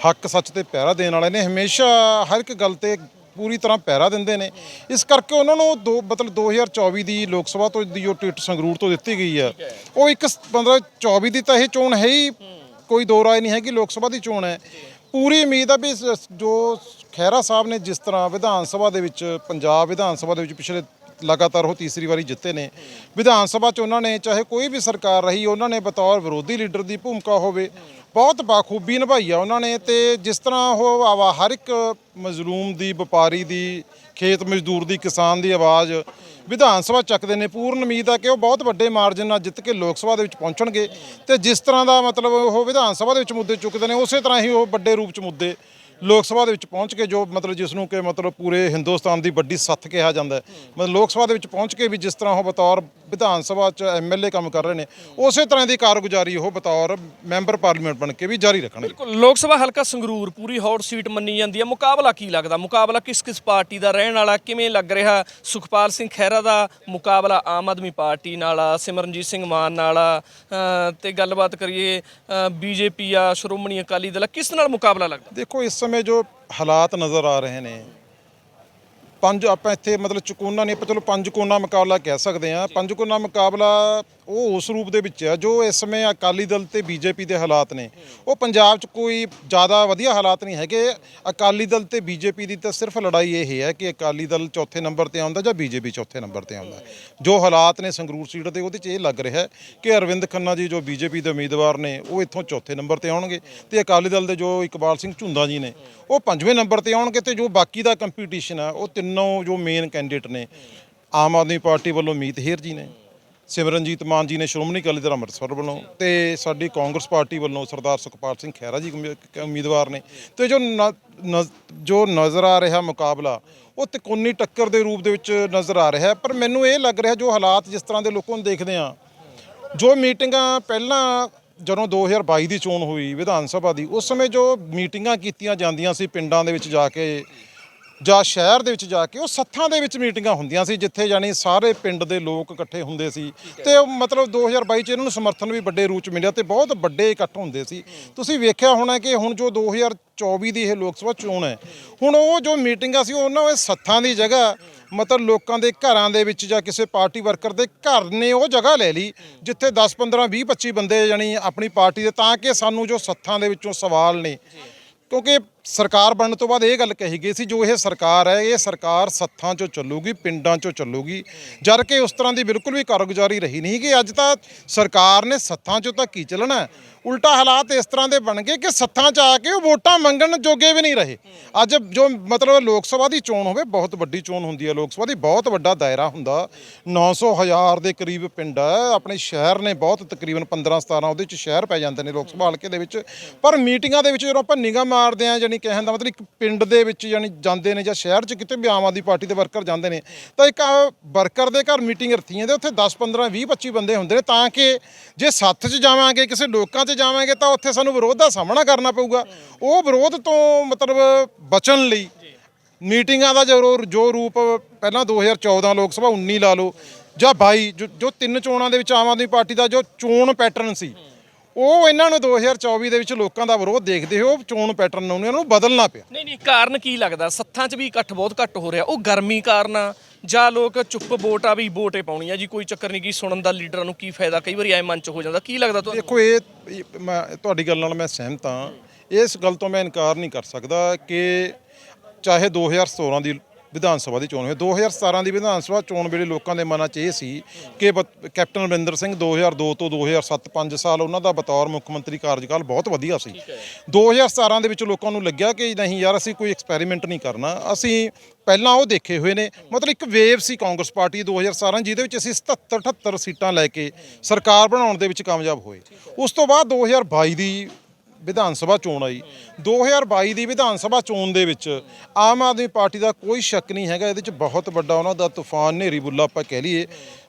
ਹੱਕ ਸੱਚ ਤੇ ਪਹਿਰਾ ਦੇਣ ਵਾਲੇ ਨੇ। ਹਮੇਸ਼ਾ ਹਰ ਇੱਕ ਗੱਲ ਤੇ ਪੂਰੀ ਤਰ੍ਹਾਂ ਪਹਿਰਾ ਦਿੰਦੇ ਨੇ। ਇਸ ਕਰਕੇ ਉਹਨਾਂ ਨੂੰ ਦੋ ਮਤਲਬ 2024 ਦੀ ਲੋਕ ਸਭਾ ਤੋਂ ਦੀ ਜੋ ਟਿਕਟ ਸੰਗਰੂਰ ਤੋਂ ਦਿੱਤੀ ਗਈ ਹੈ। ਉਹ ਇੱਕ ਮਤਲਬ 24 ਦੀ ਤਾਂ ਇਹ ਚੋਣ ਹੈ ਹੀ ਕੋਈ ਦੋ ਰਾਏ ਨਹੀਂ ਹੈਗੀ ਲੋਕ ਸਭਾ ਦੀ ਚੋਣ ਹੈ। ਪੂਰੀ ਉਮੀਦ ਆ ਵੀ ਜੋ ਖਹਿਰਾ ਸਾਹਿਬ ਨੇ ਜਿਸ ਤਰ੍ਹਾਂ ਵਿਧਾਨ ਸਭਾ ਦੇ ਵਿੱਚ ਪੰਜਾਬ ਵਿਧਾਨ ਸਭਾ ਦੇ ਵਿੱਚ ਪਿਛਲੇ ਲਗਾਤਾਰ ਉਹ ਤੀਸਰੀ ਵਾਰੀ ਜਿੱਤੇ ਨੇ। ਵਿਧਾਨ ਸਭਾ 'ਚ ਉਹਨਾਂ ਨੇ ਚਾਹੇ ਕੋਈ ਵੀ ਸਰਕਾਰ ਰਹੀ ਉਹਨਾਂ ਨੇ ਬਤੌਰ ਵਿਰੋਧੀ ਲੀਡਰ ਦੀ ਭੂਮਿਕਾ ਹੋਵੇ ਬਹੁਤ ਬਾਖੂਬੀ ਨਿਭਾਈ ਆ ਉਹਨਾਂ ਨੇ ਤੇ ਜਿਸ ਤਰ੍ਹਾਂ ਉਹ ਆਵਾ ਹਰ ਇੱਕ ਮਜ਼ਲੂਮ ਦੀ, ਵਪਾਰੀ ਦੀ, ਖੇਤ ਮਜ਼ਦੂਰ ਦੀ, ਕਿਸਾਨ ਦੀ ਆਵਾਜ਼ ਵਿਧਾਨ ਸਭਾ ਚੱਕਦੇ ਨੇ। ਪੂਰਨ ਉਮੀਦ ਆ ਕਿ ਉਹ ਬਹੁਤ ਵੱਡੇ ਮਾਰਜਨ ਨਾਲ ਜਿੱਤ ਕੇ ਲੋਕ ਸਭਾ ਦੇ ਵਿੱਚ ਪਹੁੰਚਣਗੇ ਤੇ ਜਿਸ ਤਰ੍ਹਾਂ ਦਾ ਮਤਲਬ ਉਹ ਵਿਧਾਨ ਸਭਾ ਦੇ ਵਿੱਚ ਮੁੱਦੇ ਚੁੱਕਦੇ ਨੇ, ਉਸੇ ਤਰ੍ਹਾਂ ਹੀ ਉਹ ਵੱਡੇ ਰੂਪ 'ਚ ਮੁੱਦੇ ਲੋਕ ਸਭਾ ਦੇ ਵਿੱਚ ਪਹੁੰਚ ਕੇ ਜੋ ਮਤਲਬ ਜਿਸ ਨੂੰ ਕਿ ਮਤਲਬ ਪੂਰੇ ਹਿੰਦੁਸਤਾਨ ਦੀ ਵੱਡੀ ਸੱਥ ਕਿਹਾ ਜਾਂਦਾ ਮਤਲਬ ਲੋਕ ਸਭਾ ਦੇ ਵਿੱਚ ਪਹੁੰਚ ਕੇ ਵੀ ਜਿਸ ਤਰ੍ਹਾਂ ਉਹ ਬਤੌਰ ਵਿਧਾਨ ਸਭਾ 'ਚ ਐਮਐਲਏ ਕੰਮ ਕਰ ਰਹੇ ਨੇ ਉਸੇ ਤਰ੍ਹਾਂ ਦੀ ਕਾਰਗੁਜ਼ਾਰੀ ਉਹ ਬਤੌਰ ਮੈਂਬਰ ਪਾਰਲੀਮੈਂਟ ਬਣ ਕੇ ਵੀ ਜਾਰੀ ਰੱਖਣਗੇ। ਬਿਲਕੁਲ ਲੋਕ ਸਭਾ ਹਲਕਾ ਸੰਗਰੂਰ ਪੂਰੀ ਹੌਟ ਸੀਟ ਮੰਨੀ ਜਾਂਦੀ ਹੈ। ਮੁਕਾਬਲਾ ਕੀ ਲੱਗਦਾ? ਮੁਕਾਬਲਾ ਕਿਸ ਕਿਸ ਪਾਰਟੀ ਦਾ ਰਹਿਣ ਵਾਲਾ ਕਿਵੇਂ ਲੱਗ ਰਿਹਾ? ਸੁਖਪਾਲ ਸਿੰਘ ਖਹਿਰਾ ਦਾ ਮੁਕਾਬਲਾ ਆਮ ਆਦਮੀ ਪਾਰਟੀ ਨਾਲ ਆ ਸਿਮਰਨਜੀਤ ਸਿੰਘ ਮਾਨ ਨਾਲ ਆ ਤੇ ਗੱਲਬਾਤ ਕਰੀਏ ਬੀਜੇਪੀ ਆ ਸ਼੍ਰੋਮਣੀ ਅਕਾਲੀ ਦਲ ਕਿਸ ਨਾਲ ਮੁਕਾਬਲਾ ਲੱਗਦਾ? ਦੇਖੋ ਇਸ ਸਮੇਂ ਜੋ ਹਾਲਾਤ ਨਜ਼ਰ ਆ ਰਹੇ ਨੇ, ਪੰਜ ਆਪਾਂ ਇੱਥੇ ਮਤਲਬ ਚੁਕੋਨਾ ਨੇ ਆਪਾਂ ਚਲੋ ਪੰਜ ਕੋਨਾ ਮੁਕਾਬਲਾ ਕਹਿ ਸਕਦੇ ਆ ਪੰਜ ਕੋਨਾ ਮੁਕਾਬਲਾ ਉਹ ਉਸ ਰੂਪ ਦੇ ਵਿੱਚ ਆ, ਜੋ ਇਸ ਸਮੇਂ ਅਕਾਲੀ ਦਲ ਤੇ ਬੀਜੇਪੀ ਦੇ ਹਾਲਾਤ ਨੇ। ਉਹ ਪੰਜਾਬ 'ਚ ਕੋਈ ਜ਼ਿਆਦਾ ਵਧੀਆ ਹਾਲਾਤ ਨਹੀਂ ਹੈਗੇ। ਅਕਾਲੀ ਦਲ ਤੇ ਬੀਜੇਪੀ ਦੀ ਤਾਂ ਸਿਰਫ ਲੜਾਈ ਇਹ ਹੈ ਕਿ ਅਕਾਲੀ ਦਲ ਚੌਥੇ ਨੰਬਰ ਤੇ ਆਉਂਦਾ ਜਾਂ ਬੀਜੇਪੀ ਚੌਥੇ ਨੰਬਰ ਤੇ ਆਉਂਦਾ। ਜੋ ਹਾਲਾਤ ਨੇ ਸੰਗਰੂਰ ਸੀਟ ਤੇ ਉਹਦੇ 'ਚ ਇਹ ਲੱਗ ਰਿਹਾ ਕਿ ਅਰਵਿੰਦ ਖੰਨਾ ਜੀ ਜੋ ਬੀਜੇਪੀ ਦੇ ਉਮੀਦਵਾਰ ਨੇ, ਉਹ ਇੱਥੋਂ ਚੌਥੇ ਨੰਬਰ ਤੇ ਆਉਣਗੇ ਤੇ ਅਕਾਲੀ ਦਲ ਦੇ ਜੋ ਇਕਬਾਲ ਸਿੰਘ ਝੁੰਦਾ ਜੀ ਨੇ, ਉਹ ਪੰਜਵੇਂ ਨੰਬਰ ਤੇ ਆਉਣਗੇ ਤੇ ਜੋ ਬਾਕੀ ਦਾ ਕੰਪੀਟੀਸ਼ਨ ਹੈ ਉਹ ਤਿੰਨੋਂ ਜੋ ਮੇਨ ਕੈਂਡੀਡੇਟ ਨੇ, ਆਮ ਆਦਮੀ ਪਾਰਟੀ ਵੱਲੋਂ ਮੀਤ ਹੇਰ ਜੀ ਨੇ। ਸਿਮਰਨਜੀਤ ਮਾਨ ਜੀ ਨੇ ਸ਼੍ਰੋਮਣੀ ਅਕਾਲੀ ਦਲ ਅੰਮ੍ਰਿਤਸਰ ਵੱਲੋਂ ਤੇ ਸਾਡੀ ਕਾਂਗਰਸ ਪਾਰਟੀ ਵੱਲੋਂ ਸਰਦਾਰ ਸੁਖਪਾਲ ਸਿੰਘ ਖਹਿਰਾ ਜੀ ਉਮੀਦਵਾਰ ਨੇ। ਤੇ ਜੋ ਨ- ਨ- ਜੋ ਨਜ਼ਰ ਆ ਰਿਹਾ ਮੁਕਾਬਲਾ, ਉਹ ਤਿਕੋਨੀ ਟੱਕਰ ਦੇ ਰੂਪ ਦੇ ਵਿੱਚ ਨਜ਼ਰ ਆ ਰਿਹਾ ਪਰ ਮੈਨੂੰ ਇਹ ਲੱਗ ਰਿਹਾ ਜੋ ਹਾਲਾਤ ਜਿਸ ਤਰ੍ਹਾਂ ਦੇ ਲੋਕਾਂ ਨੂੰ ਦੇਖਦੇ ਆ ਜੋ ਮੀਟਿੰਗਾਂ ਪਹਿਲਾਂ ਜਦੋਂ 2022 ਦੀ ਚੋਣ ਹੋਈ ਵਿਧਾਨ ਸਭਾ ਦੀ, ਉਸ ਸਮੇਂ ਜੋ ਮੀਟਿੰਗਾਂ ਕੀਤੀਆਂ ਜਾਂਦੀਆਂ ਸੀ ਪਿੰਡਾਂ ਦੇ ਵਿੱਚ ਜਾ ਕੇ ਜਾਂ ਸ਼ਹਿਰ ਦੇ ਵਿੱਚ ਜਾ ਕੇ ਉਹ ਸੱਥਾਂ ਦੇ ਵਿੱਚ ਮੀਟਿੰਗਾਂ ਹੁੰਦੀਆਂ ਸੀ ਜਿੱਥੇ ਜਾਨੀ ਸਾਰੇ ਪਿੰਡ ਦੇ ਲੋਕ ਇਕੱਠੇ ਹੁੰਦੇ ਸੀ। ਤੇ ਉਹ ਮਤਲਬ 2022 ਚ ਇਹਨਾਂ ਨੂੰ ਸਮਰਥਨ ਵੀ ਵੱਡੇ ਰੂਪ ਚ ਮਿਲਿਆ ਤੇ ਬਹੁਤ ਵੱਡੇ ਇਕੱਠ ਹੁੰਦੇ ਸੀ। ਤੁਸੀਂ ਵੇਖਿਆ ਹੋਣਾ ਕਿ ਹੁਣ ਜੋ 2024 ਦੀ ਇਹ ਲੋਕ ਸਭਾ ਚੋਣ ਹੈ ਹੁਣ ਉਹ ਜੋ ਮੀਟਿੰਗਾਂ ਸੀ ਉਹਨਾਂ ਉਹ ਸੱਥਾਂ ਦੀ ਜਗ੍ਹਾ ਮਤਲਬ ਲੋਕਾਂ ਦੇ ਘਰਾਂ ਦੇ ਵਿੱਚ ਜਾਂ ਕਿਸੇ ਪਾਰਟੀ ਵਰਕਰ ਦੇ ਘਰ ਨੇ ਉਹ ਜਗ੍ਹਾ ਲੈ ਲਈ ਜਿੱਥੇ 10 15 20 25 ਬੰਦੇ ਜਾਨੀ ਆਪਣੀ ਪਾਰਟੀ ਦੇ ਤਾਂ ਕਿ ਸਾਨੂੰ ਜੋ ਸੱਥਾਂ ਦੇ ਵਿੱਚੋਂ ਸਵਾਲ ਨੇ। ਕਿਉਂਕਿ ਸਰਕਾਰ ਬਣਨ ਤੋਂ ਬਾਅਦ ਇਹ ਗੱਲ ਕਹੀ ਗਈ ਸੀ, ਜੋ ਇਹ ਸਰਕਾਰ ਹੈ, ਇਹ ਸਰਕਾਰ ਸੱਥਾਂ 'ਚੋਂ ਚੱਲੂਗੀ, ਪਿੰਡਾਂ 'ਚੋਂ ਚੱਲੂਗੀ। ਜਦ ਕਿ ਉਸ ਤਰ੍ਹਾਂ ਦੀ ਬਿਲਕੁਲ ਵੀ ਕਾਰਗੁਜ਼ਾਰੀ ਰਹੀ ਨਹੀਂ ਕਿ ਅੱਜ ਤਾਂ ਸਰਕਾਰ ਨੇ ਸੱਥਾਂ 'ਚੋਂ ਤਾਂ ਕੀ ਚੱਲਣਾ ਉਲਟਾ ਹਾਲਾਤ ਇਸ ਤਰ੍ਹਾਂ ਦੇ ਬਣ ਗਏ ਕਿ ਸੱਥਾਂ 'ਚ ਆ ਕੇ ਉਹ ਵੋਟਾਂ ਮੰਗਣ ਜੋਗੇ ਵੀ ਨਹੀਂ ਰਹੇ। ਅੱਜ ਜੋ ਮਤਲਬ ਲੋਕ ਸਭਾ ਦੀ ਚੋਣ ਹੋਵੇ, ਬਹੁਤ ਵੱਡੀ ਚੋਣ ਹੁੰਦੀ ਹੈ ਲੋਕ ਸਭਾ ਦੀ, ਬਹੁਤ ਵੱਡਾ ਦਾਇਰਾ ਹੁੰਦਾ। 900 ਹਜ਼ਾਰ ਦੇ ਕਰੀਬ ਪਿੰਡ ਹੈ, ਆਪਣੇ ਸ਼ਹਿਰ ਨੇ ਬਹੁਤ ਤਕਰੀਬਨ 15 17 ਉਹਦੇ 'ਚ ਸ਼ਹਿਰ ਪੈ ਜਾਂਦੇ ਨੇ ਲੋਕ ਸਭਾ ਹਲਕੇ ਦੇ ਵਿੱਚ। ਪਰ ਮੀਟਿੰਗਾਂ ਦੇ ਵਿੱਚ ਜਦੋਂ ਆਪਾਂ ਨਿਗਾਹ ਮਾਰਦੇ ਆ ਜਾਨੀ ਕਹਿਣ ਦਾ ਮਤਲਬ ਇੱਕ ਪਿੰਡ ਦੇ ਵਿੱਚ ਜਾਨੀ ਜਾਂਦੇ ਨੇ ਜਾਂ ਸ਼ਹਿਰ 'ਚ ਕਿਤੇ ਵੀ ਆਮ ਆਦਮੀ ਪਾਰਟੀ ਦੇ ਵਰਕਰ ਜਾਂਦੇ ਨੇ, ਤਾਂ ਇੱਕ ਵਰਕਰ ਦੇ ਘਰ ਮੀਟਿੰਗ ਰੱਖੀਆਂ ਤੇ ਉੱਥੇ 10 15 20 25 ਬੰਦੇ ਹੁੰਦੇ ਨੇ, ਤਾਂ ਕਿ ਜੇ ਸੱਥ 'ਚ ਜਾਵਾਂਗੇ, ਕਿਸੇ ਲੋਕਾਂ 'ਚ ਜਾਵਾਂਗੇ, ਤਾਂ ਉੱਥੇ ਸਾਨੂੰ ਵਿਰੋਧ ਦਾ ਸਾਹਮਣਾ ਕਰਨਾ ਪਊਗਾ। ਉਹ ਵਿਰੋਧ ਤੋਂ ਮਤਲਬ ਬਚਣ ਲਈ ਮੀਟਿੰਗਾਂ ਦਾ ਜੋ ਰੂ- ਜੋ ਰੂਪ ਪਹਿਲਾਂ 2014 ਲੋਕ ਸਭਾ 19 ਲਾ ਲਓ, ਜਾਂ 22 ਜੋ ਜੋ ਤਿੰਨ ਚੋਣਾਂ ਦੇ ਵਿੱਚ ਆਮ ਆਦਮੀ ਪਾਰਟੀ ਦਾ ਜੋ ਚੋਣ ਪੈਟਰਨ ਸੀ ਉਹ ਇਹਨਾਂ ਨੂੰ 2024 ਦੇ ਵਿੱਚ ਲੋਕਾਂ ਦਾ ਵਿਰੋਧ ਦੇਖਦੇ ਹੋ ਚੋਣ ਪੈਟਰਨ ਨੂੰ ਇਹਨਾਂ ਨੂੰ ਬਦਲਣਾ ਪਿਆ। ਨਹੀਂ ਨਹੀਂ ਕਾਰਨ ਕੀ ਲੱਗਦਾ? ਸੱਥਾਂ 'ਚ ਵੀ ਇਕੱਠ ਬਹੁਤ ਘੱਟ ਹੋ ਰਿਹਾ। ਉਹ ਗਰਮੀ ਕਾਰਨ ਆ ਜਾਂ ਲੋਕ ਚੁੱਪ ਵੋਟ ਆ ਵੀ ਵੋਟੇ ਪਾਉਣੀ ਆ ਜੀ ਕੋਈ ਚੱਕਰ ਨਹੀਂ ਕੀ ਸੁਣਨ ਦਾ ਲੀਡਰਾਂ ਨੂੰ ਕੀ ਫਾਇਦਾ? ਕਈ ਵਾਰੀ ਐ ਮਨ 'ਚ ਹੋ ਜਾਂਦਾ। ਕੀ ਲੱਗਦਾ ਤੁਹਾਨੂੰ? ਦੇਖੋ ਇਹ ਮੈਂ ਤੁਹਾਡੀ ਗੱਲ ਨਾਲ ਮੈਂ ਸਹਿਮਤ ਹਾਂ। ਇਸ ਗੱਲ ਤੋਂ ਮੈਂ ਇਨਕਾਰ ਨਹੀਂ ਕਰ ਸਕਦਾ ਕਿ ਚਾਹੇ 2016 ਦੀ ਵਿਧਾਨ ਸਭਾ ਦੀ ਚੋਣ ਹੋਵੇ 2017 ਦੀ ਵਿਧਾਨ ਸਭਾ ਚੋਣ ਵੇਲੇ ਲੋਕਾਂ ਦੇ ਮਨਾਂ 'ਚ ਇਹ ਸੀ ਕਿ ਕੈਪਟਨ ਅਮਰਿੰਦਰ ਸਿੰਘ 2002 ਤੋਂ 2007 5 ਸਾਲ ਉਹਨਾਂ ਦਾ ਬਤੌਰ ਮੁੱਖ ਮੰਤਰੀ ਕਾਰਜਕਾਲ ਬਹੁਤ ਵਧੀਆ ਸੀ। 2017 ਦੇ ਵਿੱਚ ਲੋਕਾਂ ਨੂੰ ਲੱਗਿਆ ਕਿ ਨਹੀਂ ਯਾਰ ਅਸੀਂ ਕੋਈ ਐਕਸਪੈਰੀਮੈਂਟ ਨਹੀਂ ਕਰਨਾ ਅਸੀਂ ਪਹਿਲਾਂ ਉਹ ਦੇਖੇ ਹੋਏ ਨੇ ਮਤਲਬ ਇੱਕ ਵੇਵ ਸੀ ਕਾਂਗਰਸ ਪਾਰਟੀ 2017 ਜਿਹਦੇ ਵਿੱਚ ਅਸੀਂ 77 78 ਸੀਟਾਂ ਲੈ ਕੇ ਸਰਕਾਰ ਬਣਾਉਣ ਦੇ ਵਿੱਚ ਕਾਮਯਾਬ ਹੋਏ। ਉਸ ਤੋਂ ਬਾਅਦ 2022 ਦੀ ਵਿਧਾਨ ਸਭਾ ਚੋਣ ਆਈ। 2022 ਦੀ ਵਿਧਾਨ ਸਭਾ ਚੋਣ ਦੇ ਵਿੱਚ ਆਮ ਆਦਮੀ ਪਾਰਟੀ ਦਾ ਕੋਈ ਸ਼ੱਕ ਨਹੀਂ ਹੈਗਾ, ਇਹਦੇ ਵਿੱਚ ਬਹੁਤ ਵੱਡਾ ਉਹਨਾਂ ਦਾ ਤੂਫਾਨ ਨੇਰੀ ਬੁੱਲਾ ਆਪਾਂ ਕਹਿ ਲਈਏ।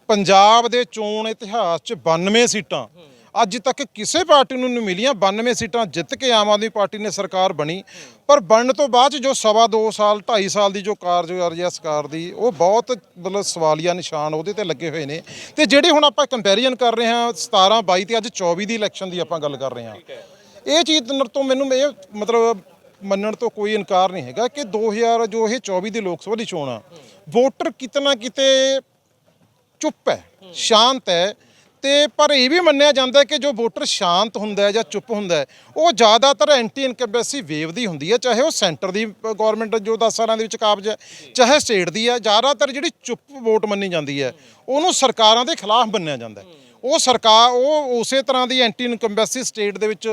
ਪੰਜਾਬ ਦੇ ਚੋਣ ਇਤਿਹਾਸ 'ਚ 92 ਸੀਟਾਂ। ਅੱਜ ਤੱਕ ਕਿਸੇ ਪਾਰਟੀ ਨੂੰ ਨਹੀਂ ਮਿਲੀਆਂ 92 ਸੀਟਾਂ ਜਿੱਤ ਕੇ ਆਮ ਆਦਮੀ ਪਾਰਟੀ ਨੇ ਸਰਕਾਰ ਬਣੀ। ਪਰ ਬਣਨ ਤੋਂ ਬਾਅਦ 'ਚ ਜੋ ਸਵਾ 2 ਸਾਲ 2.5 ਸਾਲ ਦੀ ਜੋ ਕਾਰਜਕਾਰੀ ਆ ਸਰਕਾਰ ਦੀ, ਉਹ ਬਹੁਤ ਮਤਲਬ ਸਵਾਲੀਆ ਨਿਸ਼ਾਨ ਉਹਦੇ ਤੇ ਲੱਗੇ ਹੋਏ ਨੇ। ਤੇ ਜਿਹੜੇ ਹੁਣ ਆਪਾਂ ਕੰਪੈਰੀਜ਼ਨ ਕਰ ਰਹੇ ਹਾਂ 17 22 ਤੇ ਅੱਜ 24 ਦੀ ਇਲੈਕਸ਼ਨ ਦੀ ਆਪਾਂ ਗੱਲ ਕਰ ਰਹੇ ਹਾਂ। ਇਹ ਚੀਜ਼ ਤੋਂ ਮੈਨੂੰ ਇਹ ਮਤਲਬ ਮੰਨਣ ਤੋਂ ਕੋਈ ਇਨਕਾਰ ਨਹੀਂ ਹੈਗਾ ਕਿ 2000 ਜੋ ਇਹ 24 ਦੀ ਲੋਕ ਸਭਾ ਦੀ ਚੋਣ ਆ, ਵੋਟਰ ਕਿਤਨਾ ਕਿਤੇ ਚੁੱਪ ਹੈ, ਸ਼ਾਂਤ ਹੈ ਤੇ ਪਰ ਇਹ ਵੀ ਮੰਨਿਆ ਜਾਂਦਾ ਕਿ ਜੋ ਵੋਟਰ ਸ਼ਾਂਤ ਹੁੰਦਾ ਹੈ ਜਾਂ ਚੁੱਪ ਹੁੰਦਾ ਹੈ, ਉਹ ਜ਼ਿਆਦਾਤਰ ਐਂਟੀ ਇਨਕੰਬੈਂਸੀ ਵੇਵ ਦੀ ਹੁੰਦੀ ਹੈ, ਚਾਹੇ ਉਹ ਸੈਂਟਰ ਦੀ ਗਵਰਨਮੈਂਟ ਜੋ 10 ਸਾਲਾਂ ਦੇ ਵਿੱਚ ਕਾਬਜ ਹੈ, ਚਾਹੇ ਸਟੇਟ ਦੀ ਹੈ, ਜ਼ਿਆਦਾਤਰ ਜਿਹੜੀ ਚੁੱਪ ਵੋਟ ਮੰਨੀ ਜਾਂਦੀ ਹੈ, ਉਹਨੂੰ ਸਰਕਾਰਾਂ ਦੇ ਖਿਲਾਫ ਮੰਨਿਆ ਜਾਂਦਾ ਉਹ ਸਰਕਾਰ, ਉਹ ਉਸੇ ਤਰ੍ਹਾਂ ਦੀ ਐਂਟੀ ਇਨਕੰਬੈਂਸੀ ਸਟੇਟ ਦੇ ਵਿੱਚ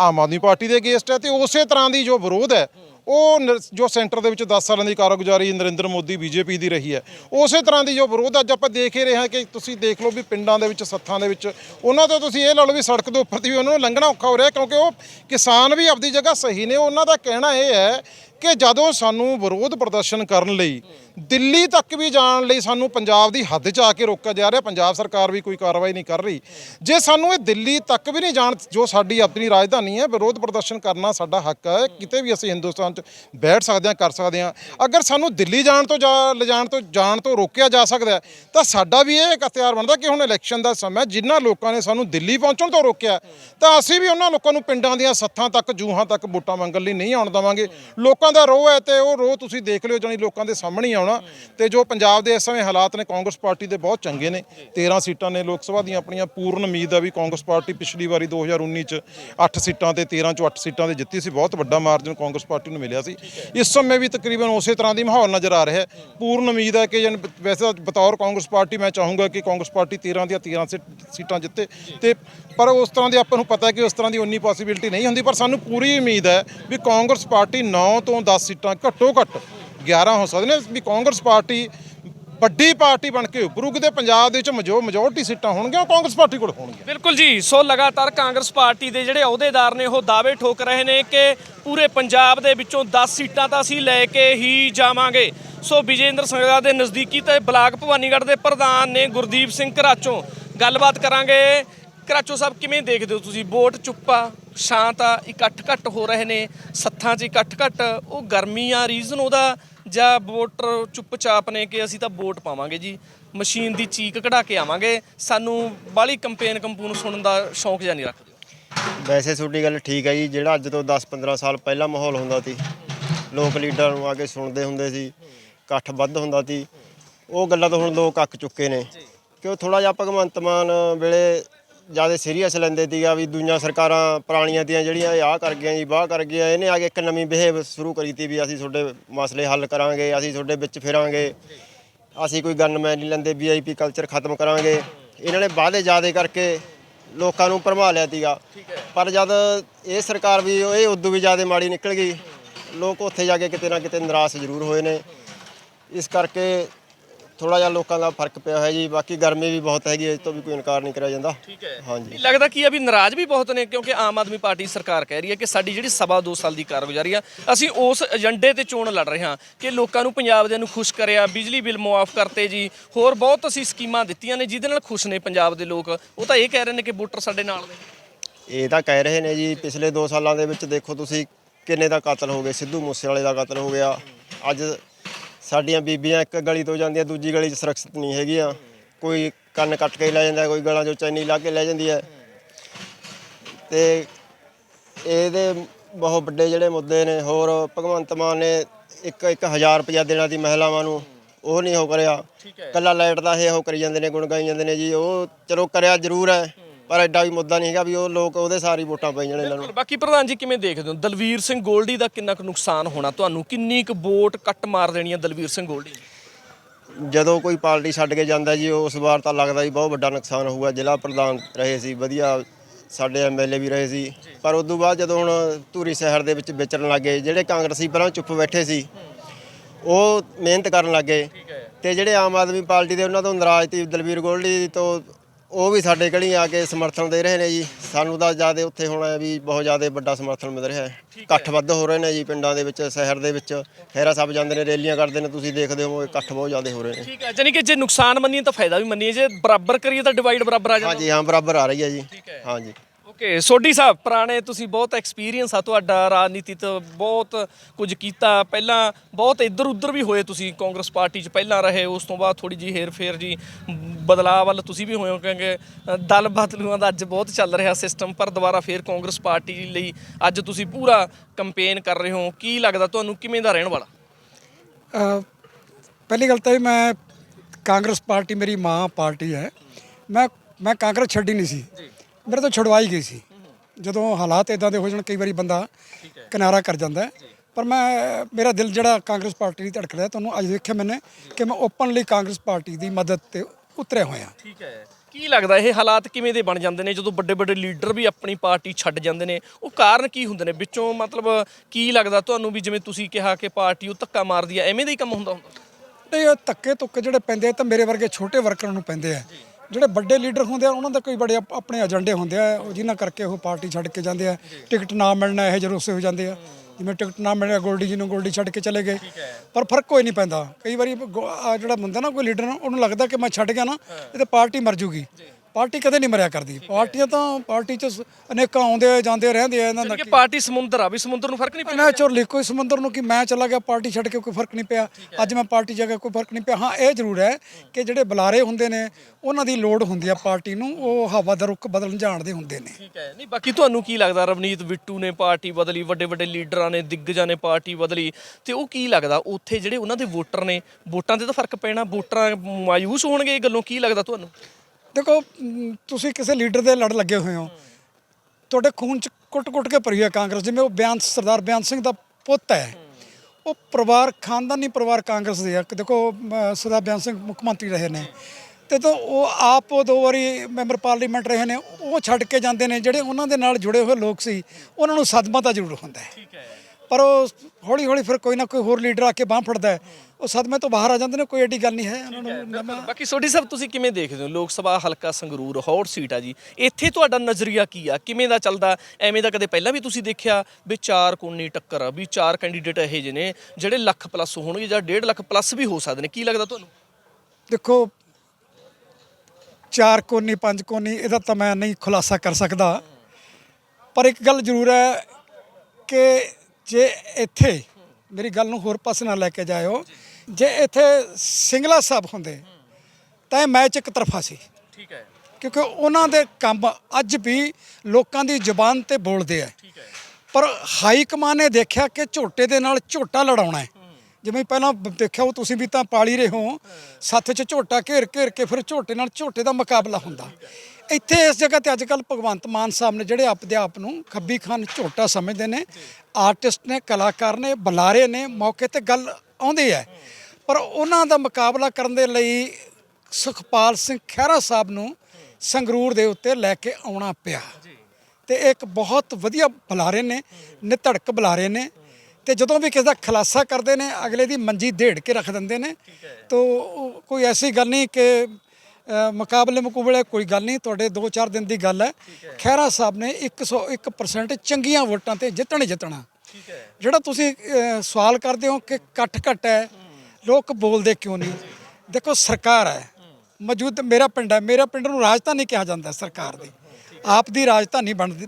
ਆਮ ਆਦਮੀ ਪਾਰਟੀ ਦੇ ਅਗੇਂਸਟ ਹੈ ਤੇ ਉਸੇ ਤਰ੍ਹਾਂ ਦੀ ਜੋ ਵਿਰੋਧ ਹੈ, ਉਹ ਨਿਰ- ਜੋ ਸੈਂਟਰ ਦੇ ਵਿੱਚ 10 ਸਾਲਾਂ ਦੀ ਕਾਰਗੁਜ਼ਾਰੀ ਨਰਿੰਦਰ ਮੋਦੀ, ਬੀਜੇਪੀ ਦੀ ਰਹੀ ਹੈ, ਉਸੇ ਤਰ੍ਹਾਂ ਦੀ ਜੋ ਵਿਰੋਧ ਅੱਜ ਆਪਾਂ ਦੇਖ ਹੀ ਰਹੇ ਹਾਂ ਕਿ ਤੁਸੀਂ ਦੇਖ ਲਓ ਵੀ ਪਿੰਡਾਂ ਦੇ ਵਿੱਚ, ਸੱਥਾਂ ਦੇ ਵਿੱਚ, ਉਹਨਾਂ ਤੋਂ ਤੁਸੀਂ ਇਹ ਲਾ ਲਓ ਵੀ ਸੜਕ ਦੇ ਉੱਪਰ ਦੀ ਵੀ ਉਹਨਾਂ ਨੂੰ ਲੰਘਣਾ ਔਖਾ ਹੋ ਰਿਹਾ ਕਿਉਂਕਿ ਉਹ ਕਿਸਾਨ ਵੀ ਆਪਦੀ ਜਗ੍ਹਾ ਸਹੀ ਨੇ, ਉਹਨਾਂ ਦਾ ਕਹਿਣਾ ਇਹ ਹੈ ਕਿ ਜਦੋਂ ਸਾਨੂੰ ਵਿਰੋਧ ਪ੍ਰਦਰਸ਼ਨ ਕਰਨ ਲਈ ਦਿੱਲੀ ਤੱਕ ਵੀ ਜਾਣ ਲਈ ਸਾਨੂੰ ਪੰਜਾਬ ਦੀ ਹੱਦ 'ਚ ਆ ਕੇ ਰੋਕਿਆ ਜਾ ਰਿਹਾ। ਪੰਜਾਬ ਸਰਕਾਰ ਵੀ ਕੋਈ ਕਾਰਵਾਈ ਨਹੀਂ ਕਰ ਰਹੀ। ਜੇ ਸਾਨੂੰ ਇਹ ਦਿੱਲੀ ਤੱਕ ਵੀ ਨਹੀਂ ਜਾਣ, ਜੋ ਸਾਡੀ ਆਪਣੀ ਰਾਜਧਾਨੀ ਹੈ, ਵਿਰੋਧ ਪ੍ਰਦਰਸ਼ਨ ਕਰਨਾ ਸਾਡਾ ਹੱਕ ਹੈ। ਕਿਤੇ ਵੀ ਅਸੀਂ ਹਿੰਦੁਸਤਾਨ 'ਚ ਬੈਠ ਸਕਦੇ ਹਾਂ, ਕਰ ਸਕਦੇ ਹਾਂ। ਅਗਰ ਸਾਨੂੰ ਦਿੱਲੀ ਜਾਣ ਤੋਂ ਜਾ, ਲਿਜਾਣ ਤੋਂ, ਜਾਣ ਤੋਂ ਰੋਕਿਆ ਜਾ ਸਕਦਾ ਤਾਂ ਸਾਡਾ ਵੀ ਇਹ ਇੱਕ ਅਖਤਿਆਰ ਬਣਦਾ ਕਿ ਹੁਣ ਇਲੈਕਸ਼ਨ ਦਾ ਸਮਾਂ ਜਿਨ੍ਹਾਂ ਲੋਕਾਂ ਨੇ ਸਾਨੂੰ ਦਿੱਲੀ ਪਹੁੰਚਣ ਤੋਂ ਰੋਕਿਆ ਤਾਂ ਅਸੀਂ ਵੀ ਉਹਨਾਂ ਲੋਕਾਂ ਨੂੰ ਪਿੰਡਾਂ ਦੀਆਂ ਸੱਥਾਂ ਤੱਕ, ਜੂਹਾਂ ਤੱਕ ਵੋਟਾਂ ਮੰਗਣ ਲਈ ਨਹੀਂ ਆਉਣ ਦੇਵਾਂਗੇ। ਲੋਕਾਂ ਦਾ ਰੋਹ ਹੈ ਤੇ ਉਹ ਰੋਹ ਤੁਸੀਂ ਦੇਖ ਲਿਓ ਜਾਨੀ ਲੋਕਾਂ ਦੇ ਸਾਹਮਣੇ ਹੀ ਆਉਣਾ ਤੇ ਜੋ ਪੰਜਾਬ ਦੇ ਇਸ ਸਮੇਂ ਹਾਲਾਤ ਨੇ ਕਾਂਗਰਸ ਪਾਰਟੀ ਦੇ ਬਹੁਤ ਚੰਗੇ ਨੇ। 13 ਸੀਟਾਂ ਨੇ ਲੋਕ ਸਭਾ ਦੀਆਂ ਆਪਣੀਆਂ। ਪੂਰਨ ਉਮੀਦ ਹੈ ਵੀ ਕਾਂਗਰਸ ਪਾਰਟੀ ਪਿਛਲੀ ਵਾਰੀ 2019 ਚ 8 ਸੀਟਾਂ ਤੇ 13 ਚੋਂ 8 ਸੀਟਾਂ ਤੇ ਜਿੱਤੀ ਸੀ। ਬਹੁਤ ਵੱਡਾ ਮਾਰਜਨ ਕਾਂਗਰਸ ਪਾਰਟੀ ਨੂੰ ਮਿਲਿਆ ਸੀ। ਇਸ ਸਮੇਂ ਵੀ ਤਕਰੀਬਨ ਉਸੇ ਤਰ੍ਹਾਂ ਦੀ ਮਾਹੌਲ ਨਜ਼ਰ ਆ ਰਿਹਾ ਹੈ। ਪੂਰਨ ਉਮੀਦ ਹੈ ਕਿ ਜਨ ਵੈਸੇ ਤਾਂ ਬਤੌਰ ਕਾਂਗਰਸ ਪਾਰਟੀ ਮੈਂ ਚਾਹੂੰਗਾ ਕਿ ਕਾਂਗਰਸ ਪਾਰਟੀ 13 ਦੀਆਂ 13 ਸੀ- ਸੀਟਾਂ ਜਿੱਤੇ। ਤੇ ਪਰ ਉਸ ਤਰ੍ਹਾਂ ਦੀ ਆਪਾਂ ਨੂੰ ਪਤਾ ਹੈ ਕਿ ਉਸ ਤਰ੍ਹਾਂ ਦੀ ਉਨੀ ਪੋਸੀਬਿਲਿਟੀ ਨਹੀਂ ਹੁੰਦੀ। ਪਰ ਸਾਨੂੰ ਪੂਰੀ ਉਮੀਦ ਹੈ ਵੀ ਕਾਂਗਰਸ ਪਾਰਟੀ 9 ਤੋਂ 10 ਸੀਟਾਂ ਘੱਟੋ ਘੱਟ 11 ਹੋ ਸਕਦੇ ਨੇ, ਵੀ ਕਾਂਗਰਸ ਪਾਰਟੀ ਵੱਡੀ ਪਾਰਟੀ ਬਣ ਕੇ ਉੱਭਰੂਗੀ ਤੇ ਪੰਜਾਬ ਦੇ ਵਿੱਚ ਮਜੋ ਮੈਜੋਰਟੀ ਸੀਟਾਂ ਹੋਣਗੀਆਂ, ਉਹ ਕਾਂਗਰਸ ਪਾਰਟੀ ਕੋਲ ਹੋਣਗੀਆਂ। ਬਿਲਕੁਲ ਜੀ, ਸੋ ਲਗਾਤਾਰ ਕਾਂਗਰਸ ਪਾਰਟੀ ਦੇ ਜਿਹੜੇ ਅਹੁਦੇਦਾਰ ਨੇ, ਉਹ ਦਾਅਵੇ ਠੋਕ ਰਹੇ ਨੇ ਕਿ ਪੂਰੇ ਪੰਜਾਬ ਦੇ ਵਿੱਚੋਂ 10 ਸੀਟਾਂ ਤਾਂ ਅਸੀਂ ਲੈ ਕੇ ਹੀ ਜਾਵਾਂਗੇ। ਸੋ ਵਿਜੇਂਦਰ ਸੰਗਲਾ ਦੇ ਨਜ਼ਦੀਕੀ ਤੇ ਬਲਾਕ ਭਵਾਨੀਗੜ੍ਹ ਦੇ ਪ੍ਰਧਾਨ ਨੇ ਗੁਰਦੀਪ ਸਿੰਘ ਘਰਾਚੋਂ ਗੱਲਬਾਤ ਕਰਾਂਗੇ। ਕਰਾਚੋ ਸਾਹਿਬ ਕਿਵੇਂ ਦੇਖਦੇ ਹੋ ਤੁਸੀਂ? ਵੋਟ ਚੁੱਪਾ ਸ਼ਾਂਤ ਆ ਇਕੱਠ ਘੱਟ ਹੋ ਰਹੇ ਨੇ, ਸੱਥਾਂ 'ਚ ਇਕੱਠ ਘੱਟ, ਉਹ ਗਰਮੀ ਆ ਰੀਜ਼ਨ ਉਹਦਾ ਜਾਂ ਵੋਟਰ ਚੁੱਪਚਾਪ ਨੇ ਕਿ ਅਸੀਂ ਤਾਂ ਵੋਟ ਪਾਵਾਂਗੇ ਜੀ। ਮਸ਼ੀਨ ਦੀ ਚੀਕ ਕਢਾ ਕੇ ਆਵਾਂਗੇ। ਸਾਨੂੰ ਬਾਹਲੀ ਕੰਪੇਨ ਕੰਪੂਨ ਸੁਣਨ ਦਾ ਸ਼ੌਂਕ ਜਾਂ ਨਹੀਂ ਰੱਖਦੇ ਵੈਸੇ ਤੁਹਾਡੀ ਗੱਲ ਠੀਕ ਹੈ ਜੀ, ਜਿਹੜਾ ਅੱਜ ਤੋਂ 10-15 ਸਾਲ ਪਹਿਲਾਂ ਮਾਹੌਲ ਹੁੰਦਾ ਸੀ, ਲੋਕ ਲੀਡਰ ਨੂੰ ਆ ਕੇ ਸੁਣਦੇ ਹੁੰਦੇ ਸੀ, ਇਕੱਠ ਵੱਧ ਹੁੰਦਾ ਸੀ, ਉਹ ਗੱਲਾਂ ਤੋਂ ਹੁਣ ਲੋਕ ਅੱਕ ਚੁੱਕੇ ਨੇ। ਕਿ ਉਹ ਥੋੜਾ ਜਿਹਾ ਭਗਵੰਤ ਮਾਨ ਵੇਲੇ ਜ਼ਿਆਦਾ ਸੀਰੀਅਸ ਲੈਂਦੇ ਸੀਗਾ ਵੀ ਦੁਨੀਆ ਸਰਕਾਰਾਂ ਪੁਰਾਣੀਆਂ ਦੀਆਂ ਜਿਹੜੀਆਂ ਇਹ ਆਹ ਕਰ ਗਈਆਂ ਜੀ ਬਾਹ ਕਰ ਗਈਆਂ ਇਹਨੇ ਆ ਕੇ ਇੱਕ ਨਵੀਂ ਬਿਹੇਵ ਸ਼ੁਰੂ ਕਰੀ ਤੀ ਵੀ ਅਸੀਂ ਤੁਹਾਡੇ ਮਸਲੇ ਹੱਲ ਕਰਾਂਗੇ ਅਸੀਂ ਤੁਹਾਡੇ ਵਿੱਚ ਫਿਰਾਂਗੇ ਅਸੀਂ ਕੋਈ ਗਨਮੈਨ ਨਹੀਂ ਲੈਂਦੇ ਵੀਆਈਪੀ ਕਲਚਰ ਖਤਮ ਕਰਾਂਗੇ। ਇਹਨਾਂ ਨੇ ਵਾਅਦੇ ਜ਼ਿਆਦੇ ਕਰਕੇ ਲੋਕਾਂ ਨੂੰ ਭਰਮਾ ਲਿਆ ਸੀਗਾ ਪਰ ਜਦ ਇਹ ਸਰਕਾਰ ਵੀ ਇਹ ਉਦੋਂ ਵੀ ਜ਼ਿਆਦਾ ਮਾੜੀ ਨਿਕਲ ਗਈ ਲੋਕ ਉੱਥੇ ਜਾ ਕੇ ਕਿਤੇ ਨਾ ਕਿਤੇ ਨਿਰਾਸ਼ ਜ਼ਰੂਰ ਹੋਏ ਨੇ। ਇਸ ਕਰਕੇ ਥੋੜਾ ਜਿਹਾ ਲੋਕਾਂ ਦਾ ਫ਼ਰਕ ਪਿਆ ਹੋਇਆ ਜੀ ਬਾਕੀ ਗਰਮੀ ਵੀ ਬਹੁਤ ਹੈਗੀ ਇਸ ਤੋਂ ਵੀ ਕੋਈ ਇਨਕਾਰ ਨਹੀਂ ਕਰਿਆ ਜਾਂਦਾ। ਠੀਕ ਹੈ। ਹਾਂਜੀ। ਲੱਗਦਾ ਕੀ ਆ ਵੀ ਨਾਰਾਜ਼ ਵੀ ਬਹੁਤ ਨੇ ਕਿਉਂਕਿ ਆਮ ਆਦਮੀ ਪਾਰਟੀ ਸਰਕਾਰ ਕਹਿ ਰਹੀ ਹੈ ਕਿ ਸਾਡੀ ਜਿਹੜੀ ਸਵਾ ਦੋ ਸਾਲ ਦੀ ਕਾਰਗੁਜ਼ਾਰੀ ਆ ਅਸੀਂ ਉਸ ਏਜੰਡੇ ਤੇ ਚੋਣ ਲੜ ਰਹੇ ਹਾਂ ਕਿ ਲੋਕਾਂ ਨੂੰ ਪੰਜਾਬ ਦੇ ਨੂੰ ਖੁਸ਼ ਕਰਿਆ ਬਿਜਲੀ ਬਿੱਲ ਮੁਆਫ ਕਰਤੇ ਜੀ ਹੋਰ ਬਹੁਤ ਅਸੀਂ ਸਕੀਮਾਂ ਦਿੱਤੀਆਂ ਨੇ ਜਿਹਦੇ ਨਾਲ ਖੁਸ਼ ਨੇ ਪੰਜਾਬ ਦੇ ਲੋਕ। ਉਹ ਤਾਂ ਇਹ ਕਹਿ ਰਹੇ ਨੇ ਕਿ ਵੋਟਰ ਸਾਡੇ ਨਾਲ ਨੇ। ਇਹ ਤਾਂ ਕਹਿ ਰਹੇ ਨੇ ਜੀ ਪਿਛਲੇ 2 ਸਾਲਾਂ ਦੇ ਵਿੱਚ ਦੇਖੋ ਤੁਸੀਂ ਕਿੰਨੇ ਦਾ ਕਤਲ ਹੋ ਗਏ ਸਿੱਧੂ ਮੂਸੇਵਾਲੇ ਦਾ ਕਤਲ ਹੋ ਗਿਆ। ਅੱਜ ਸਾਡੀਆਂ ਬੀਬੀਆਂ ਇੱਕ ਗਲੀ ਤੋਂ ਜਾਂਦੀਆਂ ਦੂਜੀ ਗਲੀ 'ਚ ਸੁਰੱਖਿਅਤ ਨਹੀਂ ਹੈਗੀਆਂ। ਕੋਈ ਕੰਨ ਕੱਟ ਕੇ ਲੈ ਜਾਂਦਾ ਕੋਈ ਗਲਾਂ 'ਚੋਂ ਚੈਨੀ ਲਾ ਕੇ ਲੈ ਜਾਂਦੀ ਹੈ। ਤੇ ਇਹਦੇ ਬਹੁਤ ਵੱਡੇ ਜਿਹੜੇ ਮੁੱਦੇ ਨੇ ਹੋਰ ਭਗਵੰਤ ਮਾਨ ਨੇ ਇੱਕ ਇੱਕ ਹਜ਼ਾਰ ਰੁਪਇਆ ਦੇਣਾ ਦੀ ਮਹਿਲਾਵਾਂ ਨੂੰ ਉਹ ਨਹੀਂ ਉਹ ਕਰਿਆ। ਕੱਲਾ ਲਾਈਟ ਦਾ ਇਹ ਉਹ ਕਰੀ ਜਾਂਦੇ ਨੇ ਗੁਣ ਗਾਈ ਜਾਂਦੇ ਨੇ ਜੀ ਉਹ ਚਲੋ ਕਰਿਆ ਜ਼ਰੂਰ ਹੈ। ਪਰ ਐਡਾ ਵੀ ਮੁੱਦਾ ਨਹੀਂ ਹੈਗਾ ਵੀ ਉਹ ਲੋਕ ਉਹਦੇ ਸਾਰੀ ਵੋਟਾਂ ਪਾਈ ਜਾਣ ਇਹਨਾਂ ਨੂੰ। ਬਾਕੀ ਪ੍ਰਧਾਨ ਜੀ ਕਿਵੇਂ ਦੇਖਦੇ ਹੋ? ਦਲਵੀਰ ਸਿੰਘ ਗੋਲਡੀ ਦਾ ਕਿੰਨਾ ਕੁ ਨੁਕਸਾਨ ਹੋਣਾ ਤੁਹਾਨੂੰ? ਕਿੰਨੀ ਕੁ ਵੋਟ ਕੱਟ ਮਾਰ ਦੇਣੀ ਹੈ ਦਲਵੀਰ ਸਿੰਘ ਗੋਲਡੀ ਨੇ? ਜਦੋਂ ਕੋਈ ਪਾਰਟੀ ਛੱਡ ਕੇ ਜਾਂਦਾ ਜੀ ਉਸ ਵਾਰ ਤਾਂ ਲੱਗਦਾ ਜੀ ਬਹੁਤ ਵੱਡਾ ਨੁਕਸਾਨ ਹੋਊਗਾ। ਜ਼ਿਲ੍ਹਾ ਪ੍ਰਧਾਨ ਰਹੇ ਸੀ ਵਧੀਆ ਸਾਡੇ ਐਮਐਲਏ ਵੀ ਰਹੇ ਸੀ। ਪਰ ਉਸ ਤੋਂ ਬਾਅਦ ਜਦੋਂ ਹੁਣ ਧੂਰੀ ਸ਼ਹਿਰ ਦੇ ਵਿੱਚ ਵਿਚਰਨ ਲੱਗੇ ਜਿਹੜੇ ਕਾਂਗਰਸੀ ਪਹਿਲਾਂ ਚੁੱਪ ਬੈਠੇ ਸੀ ਉਹ ਮਿਹਨਤ ਕਰਨ ਲੱਗੇ ਤੇ ਜਿਹੜੇ ਆਮ ਆਦਮੀ ਪਾਰਟੀ ਦੇ ਉਹਨਾਂ ਤੋਂ ਨਾਰਾਜ਼ ਸੀ ਦਲਵੀਰ ਗੋਲਡੀ ਤੋਂ ਉਹ ਵੀ ਸਾਡੇ ਗਲੀ ਆ ਕੇ ਸਮਰਥਨ ਦੇ ਰਹੇ ਨੇ ਜੀ। ਸਾਨੂੰ ਤਾਂ ਜ਼ਿਆਦਾ ਉੱਥੇ ਹੋਣਾ ਹੈ ਵੀ ਬਹੁਤ ਜ਼ਿਆਦਾ ਵੱਡਾ ਸਮਰਥਨ ਮਿਲ ਰਿਹਾ ਹੈ। ਇਕੱਠ ਵੱਧ ਹੋ ਰਹੇ ਨੇ ਜੀ ਪਿੰਡਾਂ ਦੇ ਵਿੱਚ ਸ਼ਹਿਰ ਦੇ ਵਿੱਚ। ਖੈਰਾ ਸਾਹਿਬ ਜਾਂਦੇ ਨੇ ਰੈਲੀਆਂ ਕਰਦੇ ਨੇ ਤੁਸੀਂ ਦੇਖਦੇ ਹੋ ਇਕੱਠ ਬਹੁਤ ਜ਼ਿਆਦਾ ਹੋ ਰਹੇ ਨੇ। ਠੀਕ ਹੈ ਜਾਨੀ ਕਿ ਜੇ ਨੁਕਸਾਨ ਮੰਨੀਏ ਤਾਂ ਫਾਇਦਾ ਵੀ ਮੰਨੀਏ ਜੇ ਬਰਾਬਰ ਕਰੀਏ ਤਾਂ ਡਿਵਾਈਡ ਬਰਾਬਰ ਆ ਜਾਂਦਾ। ਹਾਂਜੀ ਹਾਂ ਬਰਾਬਰ ਆ ਰਹੀ ਹੈ ਜੀ। ਹਾਂਜੀ। ਓਕੇ ਸੋਢੀ ਸਾਹਿਬ ਪੁਰਾਣੇ ਤੁਸੀਂ ਬਹੁਤ ਐਕਸਪੀਰੀਅੰਸ ਆ ਤੁਹਾਡਾ ਰਾਜਨੀਤੀ ਤੋਂ ਬਹੁਤ ਕੁਝ ਕੀਤਾ। ਪਹਿਲਾਂ ਬਹੁਤ ਇੱਧਰ ਉੱਧਰ ਵੀ ਹੋਏ ਤੁਸੀਂ ਕਾਂਗਰਸ ਪਾਰਟੀ 'ਚ ਪਹਿਲਾਂ ਰਹੇ ਉਸ ਤੋਂ ਬਾਅਦ ਥੋੜੀ ਜੀ ਹੇਰ ਫੇਰ ਜੀ ਬਦਲਾਅ ਵੱਲ ਤੁਸੀਂ ਵੀ ਹੋਏ ਹੋ ਕਿਉਂਕਿ ਦਲ ਬਦਲੂਆਂ ਦਾ ਅੱਜ ਬਹੁਤ ਚੱਲ ਰਿਹਾ ਸਿਸਟਮ ਪਰ ਦੁਬਾਰਾ ਫੇਰ ਕਾਂਗਰਸ ਪਾਰਟੀ ਲਈ ਅੱਜ ਤੁਸੀਂ ਪੂਰਾ ਕੰਪੇਨ ਕਰ ਰਹੇ ਹੋ। ਕੀ ਲੱਗਦਾ ਤੁਹਾਨੂੰ ਕਿਵੇਂ ਦਾ ਰਹਿਣ ਵਾਲਾ? ਪਹਿਲੀ ਗੱਲ ਤਾਂ ਇਹ ਮੈਂ ਕਾਂਗਰਸ ਪਾਰਟੀ ਮੇਰੀ ਮਾਂ ਪਾਰਟੀ ਹੈ। ਮੈਂ ਮੈਂ ਕਾਂਗਰਸ ਛੱਡੀ ਨਹੀਂ ਸੀ। ਮੇਰੇ ਤੋਂ ਛੁਡਵਾਈ ਗਈ ਸੀ। ਜਦੋਂ ਹਾਲਾਤ ਇਦਾਂ ਦੇ ਹੋ ਜਾਣ ਕਈ ਵਾਰੀ ਬੰਦਾ ਕਿਨਾਰਾ ਕਰ ਜਾਂਦਾ। ਪਰ ਮੈਂ ਮੇਰਾ ਦਿਲ ਜਿਹੜਾ ਕਾਂਗਰਸ ਪਾਰਟੀ ਦੀ ਧੜਕਦਾ ਹੈ ਤੁਹਾਨੂੰ ਅੱਜ ਦੇਖਿਆ ਮੈਨੇ ਕਿ ਮੈਂ ਓਪਨਲੀ ਕਾਂਗਰਸ ਪਾਰਟੀ ਦੀ ਮਦਦ ਤੇ ਉਤਰਿਆ ਹੋਇਆ। ਠੀਕ ਹੈ। ਕੀ ਲੱਗਦਾ ਇਹ ਹਾਲਾਤ ਕਿਵੇਂ ਦੇ ਬਣ ਜਾਂਦੇ ਨੇ? ਜਦੋਂ ਵੱਡੇ ਵੱਡੇ ਲੀਡਰ ਵੀ ਆਪਣੀ ਪਾਰਟੀ ਛੱਡ ਜਾਂਦੇ ਨੇ ਉਹ ਕਾਰਨ ਕੀ ਹੁੰਦੇ ਨੇ? ਵਿੱਚੋਂ ਮਤਲਬ ਕੀ ਲੱਗਦਾ ਤੁਹਾਨੂੰ ਵੀ ਜਿਵੇਂ ਤੁਸੀਂ ਕਿਹਾ ਕਿ ਪਾਰਟੀ ਉਹ ਧੱਕਾ ਮਾਰਦੀ ਹੈ ਐਵੇਂ ਦਾ ਹੀ ਕੰਮ ਹੁੰਦਾ ਹੁੰਦਾ? ਨਹੀਂ ਇਹ ਧੱਕੇ ਤੁੱਕੇ ਜਿਹੜੇ ਪੈਂਦੇ ਆ ਤਾਂ ਮੇਰੇ ਵਰਗੇ ਛੋਟੇ ਵਰਕਰਾਂ ਨੂੰ ਪੈਂਦੇ ਆ। ਜਿਹੜੇ ਵੱਡੇ ਲੀਡਰ ਹੁੰਦੇ ਆ ਉਹਨਾਂ ਦਾ ਕੋਈ ਬੜੇ ਆਪ- ਆਪਣੇ ਏਜੰਡੇ ਹੁੰਦੇ ਆ ਉਹ ਜਿਨ੍ਹਾਂ ਕਰਕੇ ਉਹ ਪਾਰਟੀ ਛੱਡ ਕੇ ਜਾਂਦੇ ਆ। ਟਿਕਟ ਨਾ ਮਿਲਣਾ ਇਹੋ ਜਿਹੇ ਰੋਸੇ ਹੋ ਜਾਂਦੇ ਆ। ਜਿਵੇਂ ਟਿਕਟ ਨਾ ਮਿਲਿਆ ਗੋਲਡੀ ਜੀ ਨੂੰ ਗੋਲਡੀ ਛੱਡ ਕੇ ਚਲੇ ਗਏ। ਪਰ ਫ਼ਰਕ ਕੋਈ ਨਹੀਂ ਪੈਂਦਾ। ਕਈ ਵਾਰੀ ਜਿਹੜਾ ਬੰਦਾ ਨਾ ਕੋਈ ਲੀਡਰ ਉਹਨੂੰ ਲੱਗਦਾ ਕਿ ਮੈਂ ਛੱਡ ਗਿਆ ਨਾ ਇਹ ਤਾਂ ਪਾਰਟੀ ਮਰ ਜੂਗੀ। ਪਾਰਟੀ ਕਦੇ ਨਹੀਂ ਮਰਿਆ ਕਰਦੀ। ਪਾਰਟੀਆਂ ਤਾਂ ਪਾਰਟੀ 'ਚ ਸ- ਅਨੇਕਾਂ ਆਉਂਦੇ ਆ ਜਾਂਦੇ ਰਹਿੰਦੇ ਆ ਇਹਨਾਂ ਦਾ ਕਿ ਪਾਰਟੀ ਸਮੁੰਦਰ ਆ ਵੀ ਸਮੁੰਦਰ ਨੂੰ ਫ਼ਰਕ ਨਹੀਂ ਪੈਂਦਾ। ਨੈਚੁਰਲੀ ਕੋਈ ਸਮੁੰਦਰ ਨੂੰ ਕਿ ਮੈਂ ਚਲਾ ਗਿਆ ਪਾਰਟੀ ਛੱਡ ਕੇ ਕੋਈ ਫ਼ਰਕ ਨਹੀਂ ਪਿਆ। ਅੱਜ ਮੈਂ ਪਾਰਟੀ ਜਗ੍ਹਾ ਕੋਈ ਫ਼ਰਕ ਨਹੀਂ ਪਿਆ। ਹਾਂ ਇਹ ਜ਼ਰੂਰ ਹੈ ਕਿ ਜਿਹੜੇ ਬੁਲਾਰੇ ਹੁੰਦੇ ਨੇ ਉਹਨਾਂ ਦੀ ਲੋੜ ਹੁੰਦੀ ਆ ਪਾਰਟੀ ਨੂੰ ਉਹ ਹਵਾ ਦਾ ਰੁੱਖ ਬਦਲਣ ਜਾਣਦੇ ਹੁੰਦੇ ਨੇ। ਠੀਕ ਹੈ। ਨਹੀਂ ਬਾਕੀ ਤੁਹਾਨੂੰ ਕੀ ਲੱਗਦਾ? ਰਵਨੀਤ ਬਿੱਟੂ ਨੇ ਪਾਰਟੀ ਬਦਲੀ ਵੱਡੇ ਵੱਡੇ ਲੀਡਰਾਂ ਨੇ ਦਿੱਗਜਾਂ ਨੇ ਪਾਰਟੀ ਬਦਲੀ ਤੇ ਉਹ ਕੀ ਲੱਗਦਾ? ਉੱਥੇ ਜਿਹੜੇ ਉਹਨਾਂ ਦੇ ਵੋਟਰ ਨੇ ਵੋਟਾਂ ਤੇ ਤਾਂ ਫ਼ਰਕ ਪੈਣਾ ਵੋਟਰਾਂ ਮਾਯੂਸ ਹੋਣਗੇ ਇਹ ਗੱਲੋਂ ਕੀ ਲੱਗਦਾ ਤੁਹਾਨੂੰ? ਦੇਖੋ ਤੁਸੀਂ ਕਿਸੇ ਲੀਡਰ ਦੇ ਲੜ ਲੱਗੇ ਹੋਏ ਹੋ। ਤੁਹਾਡੇ ਖੂਨ ਚ ਕੁੱਟ-ਕੁੱਟ ਕੇ ਭਰੀ ਹੈ ਕਾਂਗਰਸ ਜਿਵੇਂ ਉਹ ਬਿਆਨ ਸਰਦਾਰ ਬਿਆਨ ਸਿੰਘ ਦਾ ਪੁੱਤ ਹੈ। ਉਹ ਪਰਿਵਾਰ ਖਾਨਦਾਨੀ ਪਰਿਵਾਰ ਕਾਂਗਰਸ ਦੇ ਆ। ਦੇਖੋ ਸਰਦਾਰ ਬਿਆਨ ਸਿੰਘ ਮੁੱਖ ਮੰਤਰੀ ਰਹੇ ਨੇ। ਤੇ ਤਾਂ ਉਹ ਆਪ ਉਹ ਦੋ ਵਾਰੀ ਮੈਂਬਰ ਪਾਰਲੀਮੈਂਟ ਰਹੇ ਨੇ। ਉਹ ਛੱਡ ਕੇ ਜਾਂਦੇ ਨੇ। ਜਿਹੜੇ ਉਹਨਾਂ ਦੇ ਨਾਲ ਜੁੜੇ ਹੋਏ ਲੋਕ ਸੀ ਉਹਨਾਂ ਨੂੰ ਸਦਮਾ ਤਾਂ ਜ਼ਰੂਰ ਹੁੰਦਾ ਹੈ। ਪਰ ਉਹ ਹੌਲੀ ਹੌਲੀ ਫਿਰ ਕੋਈ ਨਾ ਕੋਈ ਹੋਰ ਲੀਡਰ ਆ ਕੇ ਬਾਹ ਫੜਦਾ ਹੈ। ਉਹ ਸਦਮੇ ਤੋਂ ਬਾਹਰ ਆ ਜਾਂਦੇ ਨੇ ਕੋਈ ਐਡੀ ਗੱਲ ਨਹੀਂ ਹੈ ਉਹਨਾਂ ਨੂੰ ਨਵਾਂ ਬਾਕੀ ਸੋਢੀ ਸਾਹਿਬ ਤੁਸੀਂ ਕਿਵੇਂ ਦੇਖਦੇ ਹੋ? ਲੋਕ ਸਭਾ ਹਲਕਾ ਸੰਗਰੂਰ ਹੌਟ ਸੀਟ ਆ ਜੀ। ਇੱਥੇ ਤੁਹਾਡਾ ਨਜ਼ਰੀਆ ਕੀ ਆ? ਕਿਵੇਂ ਦਾ ਚੱਲਦਾ? ਐਵੇਂ ਦਾ ਕਦੇ ਪਹਿਲਾਂ ਵੀ ਤੁਸੀਂ ਦੇਖਿਆ ਵੀ ਚਾਰ ਕੋਨੀ ਟੱਕਰ ਆ ਵੀ ਚਾਰ ਕੈਂਡੀਡੇਟ ਇਹੋ ਜਿਹੇ ਨੇ ਜਿਹੜੇ ਲੱਖ ਪਲੱਸ ਹੋਣਗੇ ਜਾਂ 1.5 ਲੱਖ ਪਲੱਸ ਵੀ ਹੋ ਸਕਦੇ ਨੇ? ਕੀ ਲੱਗਦਾ ਤੁਹਾਨੂੰ? ਦੇਖੋ ਚਾਰ ਕੋਨੀ ਪੰਜ ਕੋਨੀ ਇਹਦਾ ਤਾਂ ਮੈਂ ਨਹੀਂ ਖੁਲਾਸਾ ਕਰ ਸਕਦਾ। ਪਰ ਇੱਕ ਗੱਲ ਜ਼ਰੂਰ ਹੈ ਕਿ ਜੇ ਇੱਥੇ ਮੇਰੀ ਗੱਲ ਨੂੰ ਹੋਰ ਪਾਸੇ ਨਾਲ ਲੈ ਕੇ ਜਾਇਓ ਜੇ ਇੱਥੇ ਸਿੰਗਲਾ ਸਾਹਿਬ ਹੁੰਦੇ ਤਾਂ ਇਹ ਮੈਚ ਇੱਕ ਤਰਫਾ ਸੀ। ਠੀਕ ਹੈ। ਕਿਉਂਕਿ ਉਹਨਾਂ ਦੇ ਕੰਮ ਅੱਜ ਵੀ ਲੋਕਾਂ ਦੀ ਜ਼ੁਬਾਨ ਤੇ ਬੋਲਦੇ ਆ। ਹੈ। ਪਰ ਹਾਈ ਕਮਾਨ ਨੇ ਦੇਖਿਆ ਕਿ ਝੋਟੇ ਦੇ ਨਾਲ ਝੋਟਾ ਲੜਾਉਣਾ ਹੈ। ਜਿਵੇਂ ਪਹਿਲਾਂ ਦੇਖਿਆ ਉਹ ਤੁਸੀਂ ਵੀ ਤਾਂ ਪਾਲੀ ਰਹੇ ਹੋ ਸੱਥ 'ਚ ਝੋਟਾ ਘੇਰ ਘੇਰ ਕੇ ਫਿਰ ਝੋਟੇ ਨਾਲ ਝੋਟੇ ਦਾ ਮੁਕਾਬਲਾ ਹੁੰਦਾ। ਇੱਥੇ ਇਸ ਜਗ੍ਹਾ ਤੇ ਅੱਜ ਕੱਲ ਭਗਵੰਤ ਮਾਨ ਸਾਹਿਬ ਨੇ ਜਿਹੜੇ ਆਪਦੇ ਆਪ ਨੂੰ ਖੱਬੀ ਖਾਨ ਝੋਟਾ ਸਮਝਦੇ ਨੇ ਆਰਟਿਸਟ ਨੇ ਕਲਾਕਾਰ ਨੇ ਬੁਲਾਰੇ ਨੇ ਮੌਕੇ ਤੇ ਗੱਲ ਆਉਂਦੀ ਹੈ। ਪਰ ਉਹਨਾਂ ਦਾ ਮੁਕਾਬਲਾ ਕਰਨ ਦੇ ਲਈ ਸੁਖਪਾਲ ਸਿੰਘ ਖਹਿਰਾ ਸਾਹਿਬ ਨੂੰ ਸੰਗਰੂਰ ਦੇ ਉੱਤੇ ਲੈ ਕੇ ਆਉਣਾ ਪਿਆ। ਤੇ ਇੱਕ ਬਹੁਤ ਵਧੀਆ ਬੁਲਾਰੇ ਨੇ ਨਿਧੜਕ ਬੁਲਾਰੇ ਨੇ ਤੇ ਜਦੋਂ ਵੀ ਕਿਸੇ ਦਾ ਖਲਾਸਾ ਕਰਦੇ ਨੇ ਅਗਲੇ ਦੀ ਮੰਜੀ ਢੇੜ ਕੇ ਰੱਖ ਦਿੰਦੇ ਨੇ। ਤੋ ਕੋਈ ਐਸੀ ਗੱਲ ਨਹੀਂ ਕਿ ਮੁਕਾਬਲੇ ਮੁਕਾਬਲੇ ਕੋਈ ਗੱਲ ਨਹੀਂ ਤੁਹਾਡੇ 2-4 ਦਿਨ ਦੀ ਗੱਲ ਹੈ। ਖਹਿਰਾ ਸਾਹਿਬ ਨੇ 101% ਚੰਗੀਆਂ ਵੋਟਾਂ ਤੇ ਜਿੱਤਣੇ ਜਿੱਤਣਾ। ਠੀਕ ਹੈ। ਜਿਹੜਾ ਤੁਸੀਂ ਸਵਾਲ ਕਰਦੇ ਹੋ ਕਿ ਘੱਟ ਘੱਟ ਹੈ ਲੋਕ ਬੋਲਦੇ ਕਿਉਂ ਨਹੀਂ? ਦੇਖੋ ਸਰਕਾਰ ਹੈ। ਮੌਜੂਦ ਮੇਰਾ ਪਿੰਡ ਹੈ। ਮੇਰਾ ਪਿੰਡ ਨੂੰ ਰਾਜਧਾਨੀ ਕਿਹਾ ਜਾਂਦਾ ਸਰਕਾਰ ਦੀ। ਆਪ ਦੀ ਰਾਜਧਾਨੀ ਬਣਦੀ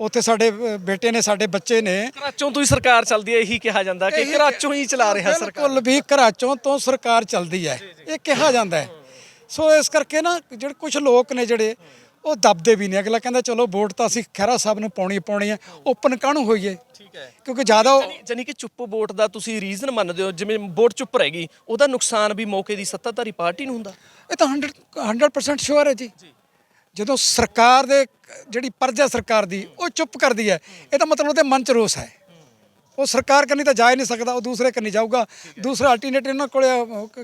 ਉੱਥੇ ਸਾਡੇ ਬੇਟੇ ਨੇ ਸਾਡੇ ਬੱਚੇ ਨੇ। ਘਰਾਚੋਂ ਤੋਂ ਹੀ ਸਰਕਾਰ ਚੱਲਦੀ ਹੈ ਇਹੀ ਕਿਹਾ ਜਾਂਦਾ ਕਿ ਘਰਾਚੋਂ ਹੀ ਚਲਾ ਰਿਹਾ ਸਰਕਾਰ। ਬਿਲਕੁਲ ਵੀ ਘਰਾਚੋਂ ਤੋਂ ਸਰਕਾਰ ਚੱਲਦੀ ਹੈ। ਇਹ ਕਿਹਾ ਜਾਂਦਾ ਹੈ। ਸੋ ਇਸ ਕਰਕੇ ਨਾ ਜਿਹੜੇ ਕੁਝ ਲੋਕ ਨੇ ਜਿਹੜੇ ਉਹ ਦਬਦੇ ਵੀ ਨੇ ਅਗਲਾ ਕਹਿੰਦਾ ਚਲੋ ਵੋਟ ਤਾਂ ਅਸੀਂ ਖਹਿਰਾ ਸਾਹਿਬ ਨੂੰ ਪਾਉਣੀ ਪਾਉਣੀ ਹੈ। ਓਪਨ ਕਾਹਨੂੰ ਹੋਈਏ? ਠੀਕ ਹੈ। ਕਿਉਂਕਿ ਜ਼ਿਆਦਾ ਜਾਨੀ ਕਿ ਚੁੱਪ ਵੋਟ ਦਾ ਤੁਸੀਂ ਰੀਜ਼ਨ ਮੰਨਦੇ ਹੋ ਜਿਵੇਂ ਵੋਟ ਚੁੱਪ ਰਹਿ ਗਈ ਉਹਦਾ ਨੁਕਸਾਨ ਵੀ ਮੌਕੇ ਦੀ ਸੱਤਾਧਾਰੀ ਪਾਰਟੀ ਨੂੰ ਹੁੰਦਾ। ਇਹ ਤਾਂ 100 100% ਸ਼ੋਰ ਹੈ ਜੀ। ਜਦੋਂ ਸਰਕਾਰ ਦੇ ਜਿਹੜੀ ਪਰਜਾ ਸਰਕਾਰ ਦੀ ਉਹ ਚੁੱਪ ਕਰਦੀ ਹੈ ਇਹ ਤਾਂ ਮਤਲਬ ਉਹਦੇ ਮਨ ਚ ਰੋਸ ਹੈ। ਉਹ ਸਰਕਾਰ ਕਰਨੀ ਤਾਂ ਜਾ ਹੀ ਨਹੀਂ ਸਕਦਾ ਉਹ ਦੂਸਰੇ ਕਰਨੀ ਜਾਊਗਾ। ਦੂਸਰਾ ਅਲਟਰਨੇਟਿਵ ਇਹਨਾਂ ਕੋਲੇ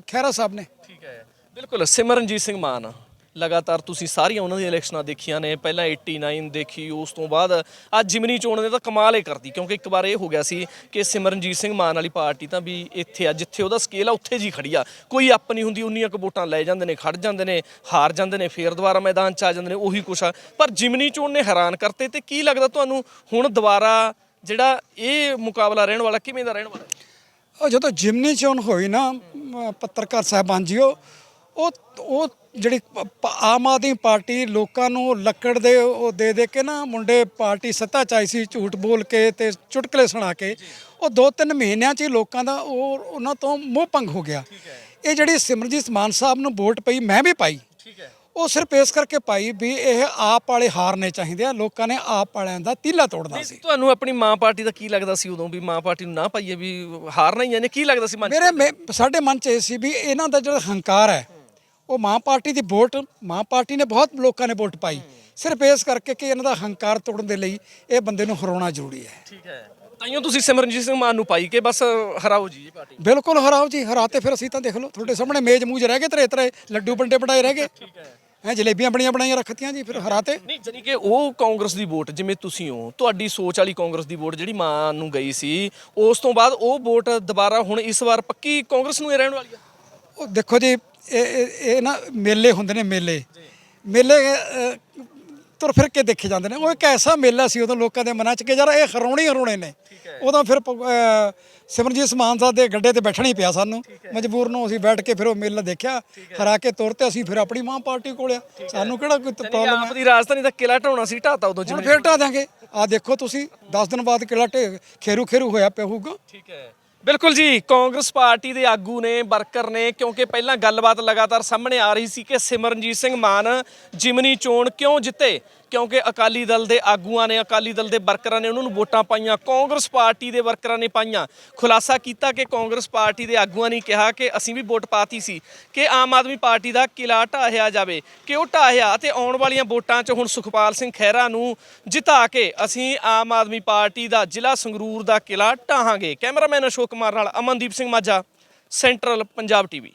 ਖਹਿਰਾ ਸਾਹਿਬ ਨੇ। ਠੀਕ ਹੈ। ਬਿਲਕੁਲ ਸਿਮਰਨਜੀਤ ਸਿੰਘ ਮਾਨ। ਲਗਾਤਾਰ ਤੁਸੀਂ ਸਾਰੀਆਂ ਉਹਨਾਂ ਦੀਆਂ ਇਲੈਕਸ਼ਨਾਂ ਦੇਖੀਆਂ ਨੇ, ਪਹਿਲਾਂ 89 ਦੇਖੀ, ਉਸ ਤੋਂ ਬਾਅਦ ਅੱਜ ਜਿਮਨੀ ਚੋਣ ਨੇ ਤਾਂ ਕਮਾਲ ਹੀ ਕਰਦੀ ਕਿਉਂਕਿ ਇੱਕ ਵਾਰ ਇਹ ਹੋ ਗਿਆ ਸੀ ਕਿ ਸਿਮਰਨਜੀਤ ਸਿੰਘ ਮਾਨ ਵਾਲੀ ਪਾਰਟੀ ਤਾਂ ਵੀ ਇੱਥੇ ਆ, ਜਿੱਥੇ ਉਹਦਾ ਸਕੇਲ ਆ, ਉੱਥੇ ਜੀ ਖੜੀ ਆ। ਕੋਈ ਅਪ ਨਹੀਂ ਹੁੰਦੀ, ਉਨੀਆਂ ਕੁ ਵੋਟਾਂ ਲੈ ਜਾਂਦੇ ਨੇ, ਖੜ ਜਾਂਦੇ ਨੇ, ਹਾਰ ਜਾਂਦੇ ਨੇ, ਫੇਰ ਦੁਬਾਰਾ ਮੈਦਾਨ 'ਚ ਆ ਜਾਂਦੇ ਨੇ, ਉਹੀ ਕੁਛ ਆ। ਪਰ ਜਿਮਨੀ ਚੋਣ ਨੇ ਹੈਰਾਨ ਕਰਤੇ ਤੇ ਕੀ ਲੱਗਦਾ ਤੁਹਾਨੂੰ ਹੁਣ ਦੁਬਾਰਾ ਜਿਹੜਾ ਇਹ ਮੁਕਾਬਲਾ ਰਹਿਣ ਵਾਲਾ, ਕਿਵੇਂ ਦਾ ਰਹਿਣ ਵਾਲਾ? ਉਹ ਜਦੋਂ ਜਿਮਨੀ ਚੋਣ ਹੋਈ ਨਾ ਪੱਤਰਕਾਰ ਸਾਹਿਬਾਨ ਜੀਓ ਉਹ ਉਹ ਜਿਹੜੀ ਪ- ਆਮ ਆਦਮੀ ਪਾਰਟੀ ਲੋਕਾਂ ਨੂੰ ਲੱਕੜ ਦੇ ਉਹ ਦੇ ਦੇ ਕੇ ਨਾ ਮੁੰਡੇ ਪਾਰਟੀ ਸੱਤਾ ਚ ਆਈ ਸੀ ਝੂਠ ਬੋਲ ਕੇ ਤੇ ਚੁਟਕਲੇ ਸੁਣਾ ਕੇ ਉਹ ਦੋ ਤਿੰਨ ਮਹੀਨਿਆਂ ਚ ਹੀ ਲੋਕਾਂ ਦਾ ਉਹ ਉਹਨਾਂ ਤੋਂ ਮੋਹ ਭੰਗ ਹੋ ਗਿਆ। ਇਹ ਜਿਹੜੀ ਸਿਮਰਜੀਤ ਮਾਨ ਸਾਹਿਬ ਨੂੰ ਵੋਟ ਪਈ ਮੈਂ ਵੀ ਪਾਈ। ਉਹ ਸਿਰਫ ਇਸ ਕਰਕੇ ਪਾਈ ਵੀ ਇਹ ਆਪ ਵਾਲੇ ਹਾਰਨੇ ਚਾਹੀਦੇ ਆ ਲੋਕਾਂ ਨੇ ਆਪ ਵਾਲਿਆਂ ਦਾ ਤੀਲਾ ਤੋੜਨਾ ਸੀ। ਤੁਹਾਨੂੰ ਆਪਣੀ ਮਾਂ ਪਾਰਟੀ ਦਾ ਕੀ ਲੱਗਦਾ ਸੀ ਉਦੋਂ ਵੀ ਮਾਂ ਪਾਰਟੀ ਨੂੰ ਨਾ ਪਾਈਏ ਵੀ ਹਾਰਨਾ ਹੀ ਇਹਨੇ ਕੀ ਲੱਗਦਾ ਸੀ ਮਨ 'ਚ? ਮੇਰੇ ਮੇ- ਸਾਡੇ ਮਨ 'ਚ ਇਹ ਸੀ ਵੀ ਇਹਨਾਂ ਦਾ ਜਿਹੜਾ ਹੰਕਾਰ ਹੈ ਉਹ ਮਾਂ ਪਾਰਟੀ ਦੀ ਵੋਟ ਮਾਂ ਪਾਰਟੀ ਨੇ ਬਹੁਤ ਲੋਕਾਂ ਨੇ ਵੋਟ ਪਾਈ। ਸਿਰਫ ਇਸ ਕਰਕੇ ਕਿ ਇਹਨਾਂ ਦਾ ਹੰਕਾਰ ਤੋੜਨ ਦੇ ਲਈ ਇਹ ਬੰਦੇ ਨੂੰ ਹਰਾਉਣਾ ਜ਼ਰੂਰੀ ਹੈ। ਠੀਕ ਹੈ। ਤਾਈਓ ਤੁਸੀਂ ਸਿਮਰਨਜੀਤ ਸਿੰਘ ਮਾਨ ਨੂੰ ਪਾਈ ਕਿ ਬਸ ਹਰਾਓ ਜੀ ਪਾਰਟੀ। ਬਿਲਕੁਲ ਹਰਾਓ ਜੀ ਹਰਾਤੇ ਫਿਰ ਅਸੀਂ ਤਾਂ ਦੇਖ ਲਓ ਤੁਹਾਡੇ ਸਾਹਮਣੇ ਮੇਜ਼ ਮੂਜ ਰਹਿ ਗਏ ਤਰੇ ਤਰੇ ਲੱਡੂ ਬੰਡੇ ਬਣਾਏ ਰਹਿ ਗਏ। ਠੀਕ ਹੈ। ਹੈ ਜਲੇਬੀਆਂ ਬਣੀਆਂ ਬਣਾਈਆਂ ਰੱਖਤੀਆਂ ਜੀ ਫਿਰ ਹਰਾਤੇ ਨਹੀਂ ਜਾਨੀ ਕਿ ਉਹ ਕਾਂਗਰਸ ਦੀ ਵੋਟ ਜਿਵੇਂ ਤੁਸੀਂ ਹੋ ਤੁਹਾਡੀ ਸੋਚ ਵਾਲੀ ਕਾਂਗਰਸ ਦੀ ਵੋਟ ਜਿਹੜੀ ਮਾਨ ਨੂੰ ਗਈ ਸੀ ਉਸ ਤੋਂ ਬਾਅਦ ਉਹ ਵੋਟ ਦੁਬਾਰਾ ਹੁਣ ਇਸ ਵਾਰ ਪੱਕੀ ਕਾਂਗਰਸ ਨੂੰ ਹੀ ਰਹਿਣ ਵਾਲੀ ਆ? ਉਹ ਦੇਖੋ ਜੀ ਇਹ ਇਹ ਨਾ ਮੇਲੇ ਹੁੰਦੇ ਨੇ ਮੇਲੇ। ਮੇਲੇ ਤੁਰ ਫਿਰ ਕੇ ਦੇਖੇ ਜਾਂਦੇ ਨੇ। ਉਹ ਇੱਕ ਐਸਾ ਮੇਲਾ ਸੀ ਉਦੋਂ ਲੋਕਾਂ ਦੇ ਮਨਾਂ 'ਚ ਕਿ ਯਾਰ ਇਹ ਹਰਾਉਣੇ ਹੀ ਹਰਾਉਣੇ ਨੇ। ਉਦੋਂ ਫਿਰ ਸਿਮਰਜੀਤ ਮਾਨ ਸਾਹਿਬ ਦੇ ਗੱਡੇ ਤੇ ਬੈਠਣਾ ਹੀ ਪਿਆ ਸਾਨੂੰ। ਮਜਬੂਰ ਨੂੰ ਅਸੀਂ ਬੈਠ ਕੇ ਫਿਰ ਉਹ ਮੇਲਾ ਦੇਖਿਆ। ਹਰਾ ਕੇ ਤੁਰ ਤੇ ਅਸੀਂ ਫਿਰ ਆਪਣੀ ਮਾਂ ਪਾਰਟੀ ਕੋਲ ਆ। ਸਾਨੂੰ ਕਿਹੜਾ ਕੋਈ ਪ੍ਰੋਬਲਮ ਆਪ ਦੀ ਰਾਜਧਾਨੀ ਦਾ ਕਿਲਾ ਢਾਉਣਾ ਸੀ ਢਾਤਾ ਉਦੋਂ ਜਿਵੇਂ ਫੇਰ ਢਾ ਦਾਂਗੇ ਆ ਦੇਖੋ ਤੁਸੀਂ 10 ਦਿਨ ਬਾਅਦ ਕਿਲਾ ਢੇ ਖੇਰੂ ਖੇਰੂ ਹੋਇਆ ਪਿਆ ਹੋਊਗਾ। ਠੀਕ ਹੈ। ਬਿਲਕੁਲ ਜੀ, ਕਾਂਗਰਸ ਪਾਰਟੀ ਦੇ ਆਗੂ ਨੇ, ਵਰਕਰ ਨੇ, ਕਿਉਂਕਿ ਪਹਿਲਾਂ ਗੱਲਬਾਤ ਲਗਾਤਾਰ ਸਾਹਮਣੇ ਆ ਰਹੀ ਸੀ ਕਿ ਸਿਮਰਨਜੀਤ ਸਿੰਘ ਮਾਨ ਜਿਮਨੀ ਚੋਣ ਕਿਉਂ ਜਿੱਤੇ? ਕਿਉਂਕਿ ਅਕਾਲੀ ਦਲ ਦੇ ਆਗੂਆਂ ਨੇ, ਅਕਾਲੀ ਦਲ ਦੇ ਵਰਕਰਾਂ ਨੇ ਉਹਨਾਂ ਨੂੰ ਵੋਟਾਂ ਪਾਈਆਂ, ਕਾਂਗਰਸ ਪਾਰਟੀ ਦੇ ਵਰਕਰਾਂ ਨੇ ਪਾਈਆਂ। ਖੁਲਾਸਾ ਕੀਤਾ ਕਿ ਕਾਂਗਰਸ ਪਾਰਟੀ ਦੇ ਆਗੂਆਂ ਨੇ ਕਿਹਾ ਕਿ ਅਸੀਂ ਵੀ ਵੋਟ ਪਾਤੀ ਸੀ, ਕਿ ਆਮ ਆਦਮੀ ਪਾਰਟੀ ਦਾ ਕਿਲਾ ਢਾਹਿਆ ਜਾਵੇ, ਕਿ ਉਹ ਢਾਹਿਆ ਤੇ ਆਉਣ ਵਾਲੀਆਂ ਵੋਟਾਂ 'ਚ ਹੁਣ ਸੁਖਪਾਲ ਸਿੰਘ ਖਹਿਰਾ ਨੂੰ ਜਿਤਾ ਕੇ ਅਸੀਂ ਆਮ ਆਦਮੀ ਪਾਰਟੀ ਦਾ ਜ਼ਿਲ੍ਹਾ ਸੰਗਰੂਰ ਦਾ ਕਿਲਾ ਢਾਹਾਂਗੇ। ਕੈਮਰਾਮੈਨ ਅਸ਼ੋਕ ਕੁਮਾਰ ਨਾਲ ਅਮਨਦੀਪ ਸਿੰਘ ਮਾਝਾ, ਸੈਂਟਰਲ ਪੰਜਾਬ ਟੀਵੀ।